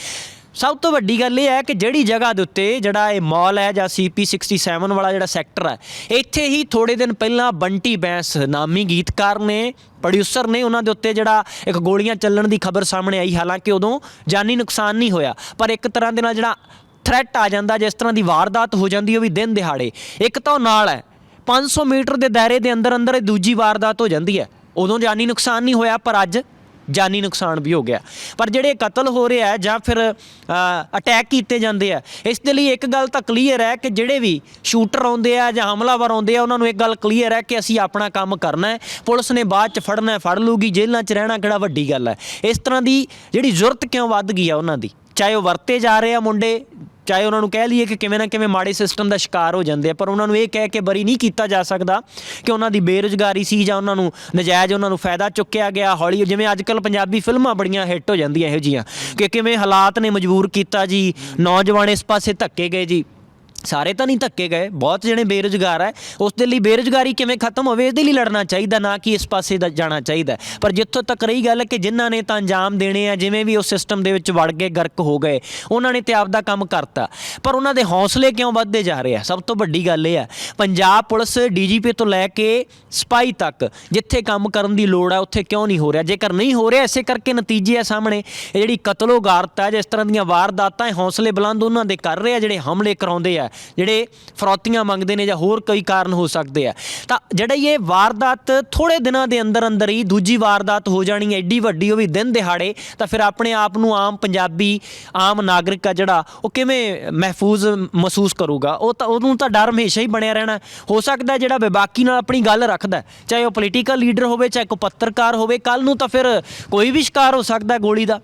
ਸਭ ਤੋਂ ਵੱਡੀ ਗੱਲ ਇਹ ਹੈ ਕਿ ਜਿਹੜੀ ਜਗ੍ਹਾ ਦੇ ਉੱਤੇ ਜਿਹੜਾ ਇਹ ਮਾਲ ਹੈ ਜਾਂ ਸੀਪੀ 67 ਵਾਲਾ ਜਿਹੜਾ ਸੈਕਟਰ ਹੈ, ਇੱਥੇ ਹੀ ਥੋੜੇ ਦਿਨ ਪਹਿਲਾਂ ਬੰਟੀ ਬੈਂਸ ਨਾਮੀ ਗੀਤਕਾਰ ਨੇ ਪ੍ਰੋਡਿਊਸਰ ਨੇ ਉਹਨਾਂ ਦੇ ਉੱਤੇ ਜਿਹੜਾ ਇੱਕ ਗੋਲੀਆਂ ਚੱਲਣ ਦੀ ਖਬਰ ਸਾਹਮਣੇ ਆਈ। ਹਾਲਾਂਕਿ ਉਦੋਂ ਜਾਨੀ ਨੁਕਸਾਨ ਨਹੀਂ ਹੋਇਆ, ਪਰ ਇੱਕ ਤਰ੍ਹਾਂ ਦੇ ਨਾਲ ਜਿਹੜਾ ਥ੍ਰੈਟ ਆ ਜਾਂਦਾ, ਜਿਸ ਤਰ੍ਹਾਂ ਦੀ ਵਾਰਦਾਤ ਹੋ ਜਾਂਦੀ ਉਹ ਵੀ ਦਿਨ ਦਿਹਾੜੇ। ਇੱਕ ਤਾਂ ਉਹ ਨਾਲ ਹੈ 500 ਮੀਟਰ ਦੇ ਦਾਇਰੇ ਦੇ ਅੰਦਰ ਅੰਦਰ ਇਹ ਦੂਜੀ ਵਾਰਦਾਤ ਹੋ ਜਾਂਦੀ ਹੈ। ਉਦੋਂ ਜਾਨੀ ਨੁਕਸਾਨ ਨਹੀਂ ਹੋਇਆ, ਪਰ ਅੱਜ ਜਾਨੀ ਨੁਕਸਾਨ ਵੀ ਹੋ ਗਿਆ। ਪਰ ਜਿਹੜੇ ਕਤਲ ਹੋ ਰਿਹਾ ਹੈ ਜਾਂ ਫਿਰ ਅਟੈਕ ਕੀਤੇ ਜਾਂਦੇ ਆ ਇਸ ਦੇ ਲਈ ਇੱਕ ਗੱਲ ਤਾਂ ਕਲੀਅਰ ਹੈ ਕਿ ਜਿਹੜੇ ਵੀ ਸ਼ੂਟਰ ਆਉਂਦੇ ਆ ਜਾਂ ਹਮਲਾਵਰ ਆਉਂਦੇ ਆ ਉਹਨਾਂ ਨੂੰ ਇੱਕ ਗੱਲ ਕਲੀਅਰ ਹੈ ਕਿ ਅਸੀਂ ਆਪਣਾ ਕੰਮ ਕਰਨਾ ਹੈ ਪੁਲਿਸ ਨੇ ਬਾਅਦ ਚ ਫੜਨਾ ਹੈ, ਫੜ ਲੂਗੀ ਜੇਲ੍ਹਾਂ 'ਚ ਰਹਿਣਾ ਕਿਹੜਾ ਵੱਡੀ ਗੱਲ ਹੈ। ਇਸ ਤਰ੍ਹਾਂ ਦੀ ਜਿਹੜੀ ਜ਼ਰੂਰਤ ਕਿਉਂ ਵੱਧ ਗਈ ਆ ਉਹਨਾਂ ਦੀ? ਚਾਹੇ ਉਹ ਵਰਤੇ ਜਾ ਰਹੇ ਆ ਮੁੰਡੇ ਚਾਹੇ ਉਹਨਾਂ ਨੂੰ ਕਹਿ ਲਈਏ ਕਿ ਕਿਵੇਂ ਨਾ ਕਿਵੇਂ ਮਾੜੇ ਸਿਸਟਮ ਦਾ ਸ਼ਿਕਾਰ ਹੋ ਜਾਂਦੇ ਆ, ਪਰ ਉਹਨਾਂ ਨੂੰ ਇਹ ਕਹਿ ਕੇ ਬਰੀ ਨਹੀਂ ਕੀਤਾ ਜਾ ਸਕਦਾ ਕਿ ਉਹਨਾਂ ਦੀ ਬੇਰੁਜ਼ਗਾਰੀ ਸੀ ਜਾਂ ਉਹਨਾਂ ਨੂੰ ਨਜਾਇਜ਼ ਉਹਨਾਂ ਨੂੰ ਫਾਇਦਾ ਚੁੱਕਿਆ ਗਿਆ, ਹੌਲੀ ਜਿਵੇਂ ਅੱਜ ਕੱਲ ਪੰਜਾਬੀ ਫਿਲਮਾਂ ਬੜੀਆਂ ਹਿੱਟ ਹੋ ਜਾਂਦੀਆਂ ਇਹੋ ਜੀਆਂ ਕਿ ਕਿਵੇਂ ਹਾਲਾਤ ਨੇ ਮਜਬੂਰ ਕੀਤਾ ਜੀ, ਨੌਜਵਾਨ ਇਸ ਪਾਸੇ ਧੱਕੇ ਗਏ ਜੀ। ਸਾਰੇ ਤਾਂ ਨਹੀਂ ਧੱਕੇ ਗਏ, ਬਹੁਤ ਜਣੇ ਬੇਰੁਜ਼ਗਾਰ ਹੈ ਉਸ ਦੇ ਲਈ ਬੇਰੁਜ਼ਗਾਰੀ ਕਿਵੇਂ ਖਤਮ ਹੋਵੇ ਇਹਦੇ ਲਈ ਲੜਨਾ ਚਾਹੀਦਾ, ਨਾ ਕਿ ਇਸ ਪਾਸੇ ਦਾ ਜਾਣਾ ਚਾਹੀਦਾ। ਪਰ ਜਿੱਥੋਂ ਤੱਕ ਰਹੀ ਗੱਲ ਕਿ ਜਿਨ੍ਹਾਂ ਨੇ ਤਾਂ ਅੰਜਾਮ ਦੇਣੇ ਆ, ਜਿਵੇਂ ਵੀ ਉਸ ਸਿਸਟਮ ਦੇ ਵਿੱਚ ਵੜ ਗਏ ਗਰਕ ਹੋ ਗਏ, ਉਹਨਾਂ ਨੇ ਤੇ ਆਪਦਾ ਕੰਮ ਕਰਤਾ। ਪਰ ਉਹਨਾਂ ਦੇ ਹੌਸਲੇ ਕਿਉਂ ਵੱਧਦੇ ਜਾ ਰਹੇ ਆ? ਸਭ ਤੋਂ ਵੱਡੀ ਗੱਲ ਇਹ ਹੈ ਪੰਜਾਬ ਪੁਲਿਸ ਡੀਜੀਪੀ ਤੋਂ ਲੈ ਕੇ ਸਪਾਈ ਤੱਕ, ਜਿੱਥੇ ਕੰਮ ਕਰਨ ਦੀ ਲੋੜ ਹੈ ਉੱਥੇ ਕਿਉਂ ਨਹੀਂ ਹੋ ਰਿਹਾ? ਜੇਕਰ ਨਹੀਂ ਹੋ ਰਿਹਾ, ਇਸੇ ਕਰਕੇ ਨਤੀਜੇ ਆ ਸਾਹਮਣੇ। ਇਹ ਜਿਹੜੀ ਕਤਲੋਗਾਰਤ ਹੈ ਜਿਸ ਤਰ੍ਹਾਂ ਦੀਆਂ ਵਾਰਦਾਤਾਂ, ਇਹ ਹੌਸਲੇ ਬੁਲੰਦ ਉਹਨਾਂ ਦੇ ਕਰ ਰਹੇ ਆ, ਜਿਹੜੇ ਹਮਲੇ ਕਰਾਉਂਦੇ ਆ। ਜਿਹੜੇ ਫਰੌਤੀਆਂ ਮੰਗਦੇ ਨੇ ਜਾਂ ਹੋਰ ਕਈ ਕਾਰਨ ਹੋ ਸਕਦੇ ਆ। ਤਾਂ ਜਿਹੜਾ ਇਹ ਵਾਰਦਾਤ ਥੋੜੇ ਦਿਨਾਂ ਦੇ ਅੰਦਰ ਅੰਦਰ ਹੀ ਦੂਜੀ ਵਾਰਦਾਤ ਹੋ ਜਾਣੀ ਹੈ ਐਡੀ ਵੱਡੀ, ਉਹ ਵੀ ਦਿਨ ਦਿਹਾੜੇ, ਤਾਂ ਫਿਰ ਆਪਣੇ ਆਪ ਨੂੰ ਆਮ ਪੰਜਾਬੀ, ਆਮ ਨਾਗਰਿਕ ਆ ਜਿਹੜਾ, ਉਹ ਕਿਵੇਂ ਮਹਿਫੂਜ਼ ਮਹਿਸੂਸ ਕਰੂਗਾ? ਉਹ ਤਾਂ, ਉਹਨੂੰ ਤਾਂ ਡਰ ਹਮੇਸ਼ਾ ਹੀ ਬਣਿਆ ਰਹਿਣਾ। ਹੋ ਸਕਦਾ ਜਿਹੜਾ ਬੇਬਾਕੀ ਨਾਲ ਆਪਣੀ ਗੱਲ ਰੱਖਦਾ, ਚਾਹੇ ਉਹ ਪੋਲੀਟੀਕਲ ਲੀਡਰ ਹੋਵੇ, ਚਾਹੇ ਕੋਈ ਪੱਤਰਕਾਰ ਹੋਵੇ ਕੱਲ ਨੂੰ ਤਾਂ ਫਿਰ ਕੋਈ ਵੀ ਸ਼ਿਕਾਰ ਹੋ ਸਕਦਾ ਗੋਲੀ ਦਾ।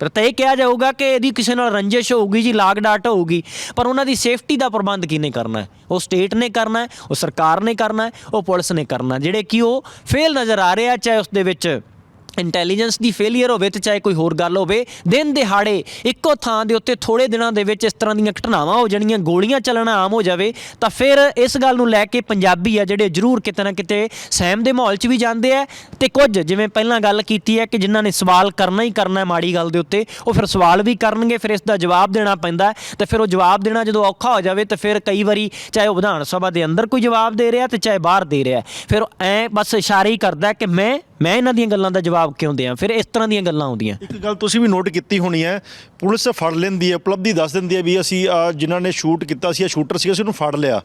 ਫਿਰ ਤਾਂ ਇਹ ਕਿਹਾ ਜਾਊਗਾ ਕਿ ਇਹਦੀ ਕਿਸੇ ਨਾਲ ਰੰਜਿਸ਼ ਹੋਊਗੀ ਜੀ, ਲਾਗ ਡਾਟ ਹੋਊਗੀ, ਪਰ ਉਹਨਾਂ ਦੀ ਸੇਫਟੀ ਦਾ ਪ੍ਰਬੰਧ ਕਿਹਨੇ ਕਰਨਾ ਹੈ? ਉਹ ਸਟੇਟ ਨੇ ਕਰਨਾ ਹੈ, ਉਹ ਸਰਕਾਰ ਨੇ ਕਰਨਾ ਹੈ, ਉਹ ਪੁਲਿਸ ਨੇ ਕਰਨਾ ਜਿਹੜੇ ਕਿ ਉਹ ਫੇਲ ਨਜ਼ਰ ਆ ਰਿਹਾ ਚਾਹੇ ਉਸ ਦੇ ਵਿੱਚ ਇੰਟੈਲੀਜੈਂਸ ਦੀ ਫੇਲਿਅਰ ਹੋਵੇ ਤੇ ਚਾਹੇ ਕੋਈ ਹੋਰ ਗੱਲ ਹੋਵੇ, ਦਿਨ ਦਿਹਾੜੇ ਇੱਕੋ ਥਾਂ ਦੇ ਉੱਤੇ ਥੋੜੇ ਦਿਨਾਂ ਦੇ ਵਿੱਚ ਇਸ ਤਰ੍ਹਾਂ ਦੀਆਂ ਘਟਨਾਵਾਂ ਹੋ ਜਾਣੀਆਂ, ਗੋਲੀਆਂ ਚੱਲਣਾ ਆਮ ਹੋ ਜਾਵੇ, ਤਾਂ ਫਿਰ ਇਸ ਗੱਲ ਨੂੰ ਲੈ ਕੇ ਪੰਜਾਬੀ ਆ ਜਿਹੜੇ ਜ਼ਰੂਰ ਕਿਤੇ ਨਾ ਕਿਤੇ ਸਹਿਮ ਦੇ ਮਾਹੌਲ 'ਚ ਵੀ ਜਾਂਦੇ ਆ। ਤੇ ਕੁਝ ਜਿਵੇਂ ਪਹਿਲਾਂ ਗੱਲ ਕੀਤੀ ਹੈ ਕਿ ਜਿਨ੍ਹਾਂ ਨੇ ਸਵਾਲ ਕਰਨਾ ਹੀ ਕਰਨਾ ਮਾੜੀ ਗੱਲ ਦੇ ਉੱਤੇ, ਉਹ ਫਿਰ ਸਵਾਲ ਵੀ ਕਰਨਗੇ, ਫਿਰ ਇਸ ਦਾ ਜਵਾਬ ਦੇਣਾ ਪੈਂਦਾ ਹੈ। ਤੇ ਫਿਰ ਉਹ ਜਵਾਬ ਦੇਣਾ ਜਦੋਂ ਔਖਾ ਹੋ ਜਾਵੇ, ਤਾਂ ਫਿਰ ਕਈ ਵਾਰੀ ਚਾਹੇ ਉਹ ਵਿਧਾਨ ਸਭਾ ਦੇ ਅੰਦਰ ਕੋਈ ਜਵਾਬ ਦੇ ਰਿਹਾ ਤੇ ਚਾਹੇ ਬਾਹਰ ਦੇ ਰਿਹਾ। ਫਿਰ ਐ ਬਸ ਇਸ਼ਾਰੇ ਹੀ ਕਰਦਾ ਕਿ ਮੈਂ ਮੈਂ ਇਹਨਾਂ ਦੀਆਂ ਗੱਲਾਂ ਦਾ ਜਵਾਬ ਕਿਉਂ ਦਿਆਂ? ਫਿਰ ਇਸ ਤਰ੍ਹਾਂ ਦੀਆਂ ਗੱਲਾਂ ਆਉਂਦੀਆਂ। ਇੱਕ ਗੱਲ ਤੁਸੀਂ ਵੀ ਨੋਟ ਕੀਤੀ ਹੋਣੀ ਹੈ, ਪੁਲਿਸ ਫੜ ਲੈਂਦੀ ਹੈ ਉਪਲਬਧੀ ਦੱਸ ਦਿੰਦੀ ਹੈ ਵੀ ਅਸੀਂ ਆਹ ਜਿਨ੍ਹਾਂ ਨੇ ਸ਼ੂਟ ਕੀਤਾ ਸੀ ਇਹ ਸ਼ੂਟਰ ਸੀ, ਅਸੀਂ ਉਹਨੂੰ ਫੜ ਲਿਆ।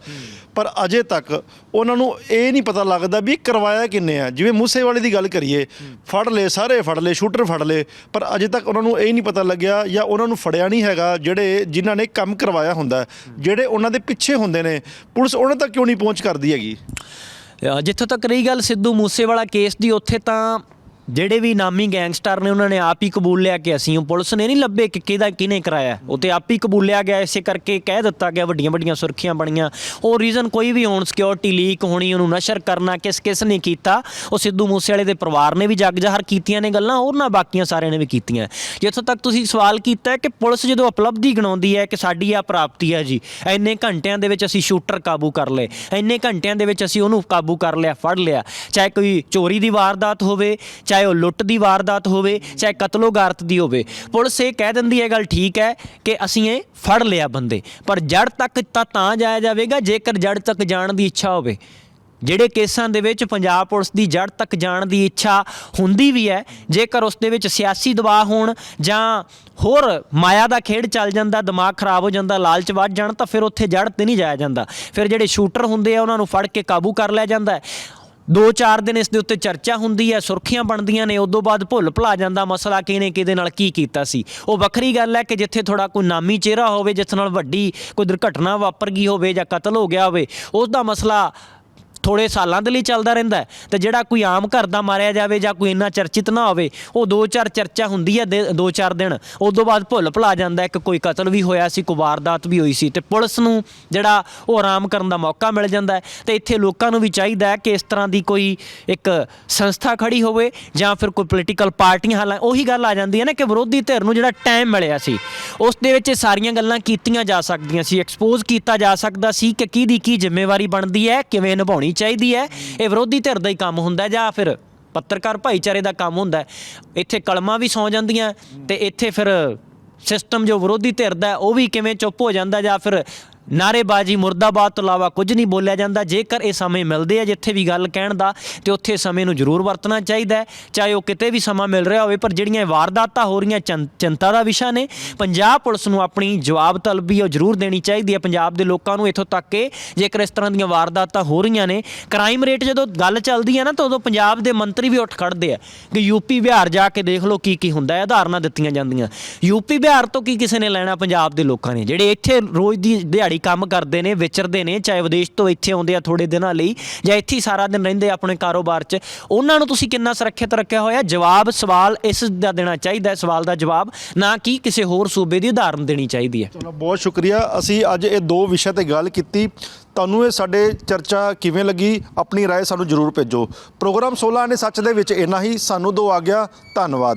ਪਰ ਅਜੇ ਤੱਕ ਉਹਨਾਂ ਨੂੰ ਇਹ ਨਹੀਂ ਪਤਾ ਲੱਗਦਾ ਵੀ ਕਰਵਾਇਆ ਕਿੰਨੇ ਆ। ਜਿਵੇਂ ਮੂਸੇਵਾਲੇ ਦੀ ਗੱਲ ਕਰੀਏ, ਫੜ ਲਏ, ਸਾਰੇ ਫੜ ਲਏ ਸ਼ੂਟਰ ਫੜ ਲਏ, ਪਰ ਅਜੇ ਤੱਕ ਉਹਨਾਂ ਨੂੰ ਇਹ ਨਹੀਂ ਪਤਾ ਲੱਗਿਆ ਜਾਂ ਉਹਨਾਂ ਨੂੰ ਫੜਿਆ ਨਹੀਂ ਹੈਗਾ ਜਿਹੜੇ ਜਿਨ੍ਹਾਂ ਨੇ ਕੰਮ ਕਰਵਾਇਆ ਹੁੰਦਾ ਹੈ। ਜਿਹੜੇ ਉਹਨਾਂ ਦੇ ਪਿੱਛੇ ਹੁੰਦੇ ਨੇ। ਪੁਲਿਸ ਉਹਨਾਂ ਤੱਕ ਕਿਉਂ ਨਹੀਂ ਪਹੁੰਚ ਕਰਦੀ ਹੈਗੀ? ਜਿੱਥੋਂ ਤੱਕ ਰਹੀ ਗੱਲ ਸਿੱਧੂ ਮੂਸੇਵਾਲਾ ਕੇਸ ਦੀ ਉੱਥੇ ਤਾਂ ਜਿਹੜੇ ਵੀ ਨਾਮੀ ਗੈਂਗਸਟਰ ਨੇ, ਉਹਨਾਂ ਨੇ ਆਪ ਹੀ ਕਬੂਲ ਲਿਆ ਕਿ ਅਸੀਂ ਉਹ ਪੁਲਿਸ ਨੇ ਨਹੀਂ ਲੱਭੇ ਕਿ ਕਿਹਦਾ, ਕਿਹਨੇ ਕਰਾਇਆ। ਉਹ ਤੇ ਆਪ ਹੀ ਕਬੂਲਿਆ ਗਿਆ, ਇਸੇ ਕਰਕੇ ਕਹਿ ਦਿੱਤਾ ਗਿਆ, ਵੱਡੀਆਂ ਵੱਡੀਆਂ ਸੁਰਖੀਆਂ ਬਣੀਆਂ। ਉਹ ਰੀਜ਼ਨ ਕੋਈ ਵੀ ਹੋਣ ਸਿਕਿਉਰਿਟੀ ਲੀਕ ਹੋਣੀ, ਉਹਨੂੰ ਨਸ਼ਰ ਕਰਨਾ, ਕਿਸ ਕਿਸ ਨੇ ਕੀਤਾ, ਉਹ ਸਿੱਧੂ ਮੂਸੇਵਾਲੇ ਦੇ ਪਰਿਵਾਰ ਨੇ ਵੀ ਜੱਗ ਜ਼ਾਹਰ ਕੀਤੀਆਂ ਨੇ ਗੱਲਾਂ ਉਹਨਾਂ ਬਾਕੀਆਂ ਸਾਰਿਆਂ ਨੇ ਵੀ ਕੀਤੀਆਂ। ਜਿੱਥੋਂ ਤੱਕ ਤੁਸੀਂ ਸਵਾਲ ਕੀਤਾ ਹੈ ਕਿ ਪੁਲਿਸ ਜਦੋਂ ਉਪਲਬਧੀ ਗਣਾਉਂਦੀ ਹੈ ਕਿ ਸਾਡੀ ਆ ਪ੍ਰਾਪਤੀ ਹੈ ਜੀ, ਇੰਨੇ ਘੰਟਿਆਂ ਦੇ ਵਿੱਚ ਅਸੀਂ ਸ਼ੂਟਰ ਕਾਬੂ ਕਰ ਲਏ, ਇੰਨੇ ਘੰਟਿਆਂ ਦੇ ਵਿੱਚ ਅਸੀਂ ਉਹਨੂੰ ਕਾਬੂ ਕਰ ਲਿਆ, ਫੜ ਲਿਆ। ਚਾਹੇ ਕੋਈ ਚੋਰੀ ਦੀ ਵਾਰਦਾਤ ਹੋਵੇ ਚਾਹੇ ਉਹ ਲੁੱਟ ਦੀ ਵਾਰਦਾਤ ਹੋਵੇ, ਚਾਹੇ ਕਤਲੋਗਾਰਤ ਦੀ ਹੋਵੇ, ਪੁਲਿਸ ਇਹ ਕਹਿ ਦਿੰਦੀ ਹੈ ਗੱਲ ਠੀਕ ਹੈ ਕਿ ਅਸੀਂ ਇਹ ਫੜ ਲਿਆ ਬੰਦੇ। ਪਰ ਜੜ ਤੱਕ ਤਾਂ ਤਾਂ ਜਾਇਆ ਜਾਵੇਗਾ, ਜੇਕਰ ਜੜ ਤੱਕ ਜਾਣ ਦੀ ਇੱਛਾ ਹੋਵੇ। ਜਿਹੜੇ ਕੇਸਾਂ ਦੇ ਵਿੱਚ ਪੰਜਾਬ ਪੁਲਿਸ ਦੀ ਜੜ ਤੱਕ ਜਾਣ ਦੀ ਇੱਛਾ ਹੁੰਦੀ ਵੀ ਹੈ, ਜੇਕਰ ਉਸ ਦੇ ਵਿੱਚ ਸਿਆਸੀ ਦਬਾਅ ਹੋਣ ਜਾਂ ਹੋਰ ਮਾਇਆ ਦਾ ਖੇਡ ਚੱਲ ਜਾਂਦਾ, ਦਿਮਾਗ ਖਰਾਬ ਹੋ ਜਾਂਦਾ, ਲਾਲਚ ਵੱਧ ਜਾਣ, ਤਾਂ ਫਿਰ ਉੱਥੇ ਜੜ ਤੇ ਨਹੀਂ ਜਾਇਆ ਜਾਂਦਾ। ਫਿਰ ਜਿਹੜੇ ਸ਼ੂਟਰ ਹੁੰਦੇ ਆ, ਉਹਨਾਂ ਨੂੰ ਫੜ ਕੇ ਕਾਬੂ ਕਰ ਲਿਆ ਜਾਂਦਾ ਹੈ ਦੋ ਚਾਰ ਦਿਨ ਇਸ ਦੇ ਉੱਤੇ ਚਰਚਾ ਹੁੰਦੀ ਹੈ, ਸੁਰਖੀਆਂ ਬਣਦੀਆਂ ਨੇ, ਉਦੋਂ ਬਾਅਦ ਭੁੱਲ ਭੁਲਾ ਜਾਂਦਾ ਮਸਲਾ ਕਿਹਨੇ ਕਿਹਦੇ ਨਾਲ ਕੀ ਕੀਤਾ ਸੀ। ਉਹ ਵੱਖਰੀ ਗੱਲ ਹੈ ਕਿ ਜਿੱਥੇ ਥੋੜਾ ਕੋਈ ਨਾਮੀ ਚਿਹਰਾ ਹੋਵੇ, ਜਿਸ ਨਾਲ ਵੱਡੀ ਕੋਈ ਦੁਰਘਟਨਾ ਵਾਪਰ ਗਈ ਹੋਵੇ ਜਾਂ ਕਤਲ ਹੋ ਗਿਆ ਹੋਵੇ, ਉਸ ਦਾ ਮਸਲਾ ਥੋੜੇ ਸਾਲਾਂ ਦੇ ਲਈ ਚੱਲਦਾ ਰਹਿੰਦਾ ਹੈ ਤੇ ਜਿਹੜਾ ਕੋਈ ਆਮ ਘਰ ਦਾ ਮਾਰਿਆ ਜਾਵੇ ਜਾਂ ਕੋਈ ਇੰਨਾ ਚਰਚਿਤ ਨਾ ਹੋਵੇ, ਉਹ ਦੋ ਚਾਰ ਚਰਚਾ ਹੁੰਦੀ ਹੈ ਦੇ- ਦੋ ਚਾਰ ਦਿਨ। ਉਸ ਤੋਂ ਬਾਅਦ ਭੁੱਲ ਭੁਲਾ ਜਾਂਦਾ ਇੱਕ ਕੋਈ ਕਤਲ ਵੀ ਹੋਇਆ ਸੀ, ਕੋਈ ਵਾਰਦਾਤ ਵੀ ਹੋਈ ਸੀ ਤੇ ਪੁਲਿਸ ਨੂੰ ਜਿਹੜਾ ਉਹ ਆਰਾਮ ਕਰਨ ਦਾ ਮੌਕਾ ਮਿਲ ਜਾਂਦਾ ਹੈ ਤੇ ਇੱਥੇ ਲੋਕਾਂ ਨੂੰ ਵੀ ਚਾਹੀਦਾ ਹੈ ਕਿ ਇਸ ਤਰ੍ਹਾਂ ਦੀ ਕੋਈ ਇੱਕ ਸੰਸਥਾ ਖੜੀ ਹੋਵੇ ਜਾਂ ਫਿਰ ਕੋਈ ਪੋਲੀਟੀਕਲ ਪਾਰਟੀਆਂ, ਹਾਲਾਂ, ਉਹੀ ਗੱਲ ਆ ਜਾਂਦੀ ਹੈ ਨਾ ਕਿ ਵਿਰੋਧੀ ਧਿਰ ਨੂੰ ਜਿਹੜਾ ਟਾਈਮ ਮਿਲਿਆ ਸੀ, ਉਸ ਦੇ ਵਿੱਚ ਇਹ ਸਾਰੀਆਂ ਗੱਲਾਂ ਕੀਤੀਆਂ ਜਾ ਸਕਦੀਆਂ ਸੀ ਐਕਸਪੋਜ਼ ਕੀਤਾ ਜਾ ਸਕਦਾ ਸੀ ਕਿ ਕਿਹਦੀ ਕੀ ਜ਼ਿੰਮੇਵਾਰੀ ਬਣਦੀ ਹੈ, ਕਿਵੇਂ ਨਿਭਾਉਣੀ ਚਾਹੀਦੀ ਹੈ। ਇਹ ਵਿਰੋਧੀ ਧਿਰ ਦਾ ਹੀ ਕੰਮ ਹੁੰਦਾ ਜਾਂ ਫਿਰ ਪੱਤਰਕਾਰ ਭਾਈਚਾਰੇ ਦਾ ਕੰਮ ਹੁੰਦਾ ਇੱਥੇ ਕਲਮਾਂ ਵੀ ਸੌ ਜਾਂਦੀਆਂ ਤੇ ਇੱਥੇ ਫਿਰ ਸਿਸਟਮ ਜੋ ਵਿਰੋਧੀ ਧਿਰ ਦਾ ਉਹ ਵੀ ਕਿਵੇਂ ਚੁੱਪ ਹੋ ਜਾਂਦਾ ਜਾਂ ਫਿਰ ਨਾਰੇਬਾਜ਼ੀ ਮੁਰਦਾਬਾਦ ਤੋਂ ਇਲਾਵਾ ਕੁਝ ਨਹੀਂ ਬੋਲਿਆ ਜਾਂਦਾ। ਜੇਕਰ ਇਹ ਸਮੇਂ ਮਿਲਦੇ ਆ, ਜਿੱਥੇ ਵੀ ਗੱਲ ਕਹਿਣ ਦਾ, ਤੇ ਉੱਥੇ ਸਮੇਂ ਨੂੰ ਜ਼ਰੂਰ ਵਰਤਣਾ ਚਾਹੀਦਾ ਹੈ। ਚਾਹੇ ਉਹ ਕਿਤੇ ਵੀ ਸਮਾਂ ਮਿਲ ਰਿਹਾ ਹੋਵੇ, ਪਰ ਜਿਹੜੀਆਂ ਵਾਰਦਾਤਾਂ ਹੋ ਰਹੀਆਂ, ਚਿੰ- ਚਿੰਤਾ ਦਾ ਵਿਸ਼ਾ ਨੇ। ਪੰਜਾਬ ਪੁਲਿਸ ਨੂੰ ਆਪਣੀ ਜਵਾਬ ਤਲਬੀ ਉਹ ਜ਼ਰੂਰ ਦੇਣੀ ਚਾਹੀਦੀ ਹੈ। ਪੰਜਾਬ ਦੇ ਲੋਕਾਂ ਨੂੰ ਇੱਥੋਂ ਤੱਕ ਕਿ ਜੇਕਰ ਇਸ ਤਰ੍ਹਾਂ ਦੀਆਂ ਵਾਰਦਾਤਾਂ ਹੋ ਰਹੀਆਂ ਨੇ, ਕ੍ਰਾਈਮ ਰੇਟ ਜਦੋਂ ਗੱਲ ਚੱਲਦੀ ਹੈ ਨਾ, ਤਾਂ ਉਦੋਂ ਪੰਜਾਬ ਦੇ ਮੰਤਰੀ ਵੀ ਉੱਠ ਖੜਦੇ ਆ ਕਿ ਯੂਪੀ ਬਿਹਾਰ ਜਾ ਕੇ ਦੇਖ ਲਓ ਕੀ ਕੀ ਹੁੰਦਾ ਹੈ, ਉਦਾਹਰਨਾਂ ਦਿੱਤੀਆਂ ਜਾਂਦੀਆਂ। ਯੂਪੀ ਬਿਹਾਰ ਤੋਂ ਕੀ ਕਿਸੇ ਨੇ ਲੈਣਾ ਪੰਜਾਬ ਦੇ ਲੋਕਾਂ ਨੇ, ਜਿਹੜੇ ਇੱਥੇ ਰੋਜ਼ ਦੀ ਦਿਹਾੜੀ ਕੰਮ ਕਰਦੇ ਨੇ ਵਿਚਰਦੇ ਨੇ ਚਾਹੇ ਵਿਦੇਸ਼ ਤੋਂ ਇੱਥੇ ਆਉਂਦੇ ਆ ਥੋੜੇ ਦਿਨਾਂ ਲਈ ਜਾਂ ਇੱਥੇ ਹੀ ਸਾਰਾ ਦਿਨ ਰਹਿੰਦੇ ਆ ਆਪਣੇ ਕਾਰੋਬਾਰ 'ਚ ਉਹਨਾਂ ਨੂੰ ਤੁਸੀਂ ਕਿੰਨਾ ਸੁਰੱਖਿਅਤ ਰੱਖਿਆ ਹੋਇਆ ਜਵਾਬ ਸਵਾਲ ਇਸ ਦਾ ਦੇਣਾ ਚਾਹੀਦਾ ਹੈ ਸਵਾਲ ਦਾ ਜਵਾਬ ਨਾ ਕਿ ਕਿਸੇ ਹੋਰ ਸੂਬੇ ਦੀ ਉਦਾਹਰਨ ਦੇਣੀ ਚਾਹੀਦੀ ਹੈ ਚਲੋ ਬਹੁਤ ਸ਼ੁਕਰੀਆ ਅਸੀਂ ਅੱਜ ਇਹ ਦੋ ਵਿਸ਼ੇ ਤੇ ਗੱਲ ਕੀਤੀ ਤੁਹਾਨੂੰ ਇਹ ਸਾਡੇ ਚਰਚਾ ਕਿਵੇਂ ਲੱਗੀ ਆਪਣੀ رائے ਸਾਨੂੰ ਜਰੂਰ ਭੇਜੋ ਪ੍ਰੋਗਰਾਮ 16 ਨੇ ਸੱਚ ਦੇ ਵਿੱਚ ਇੰਨਾ ਹੀ ਸਾਨੂੰ ਦੋ ਆ ਗਿਆ ਧੰਨਵਾਦ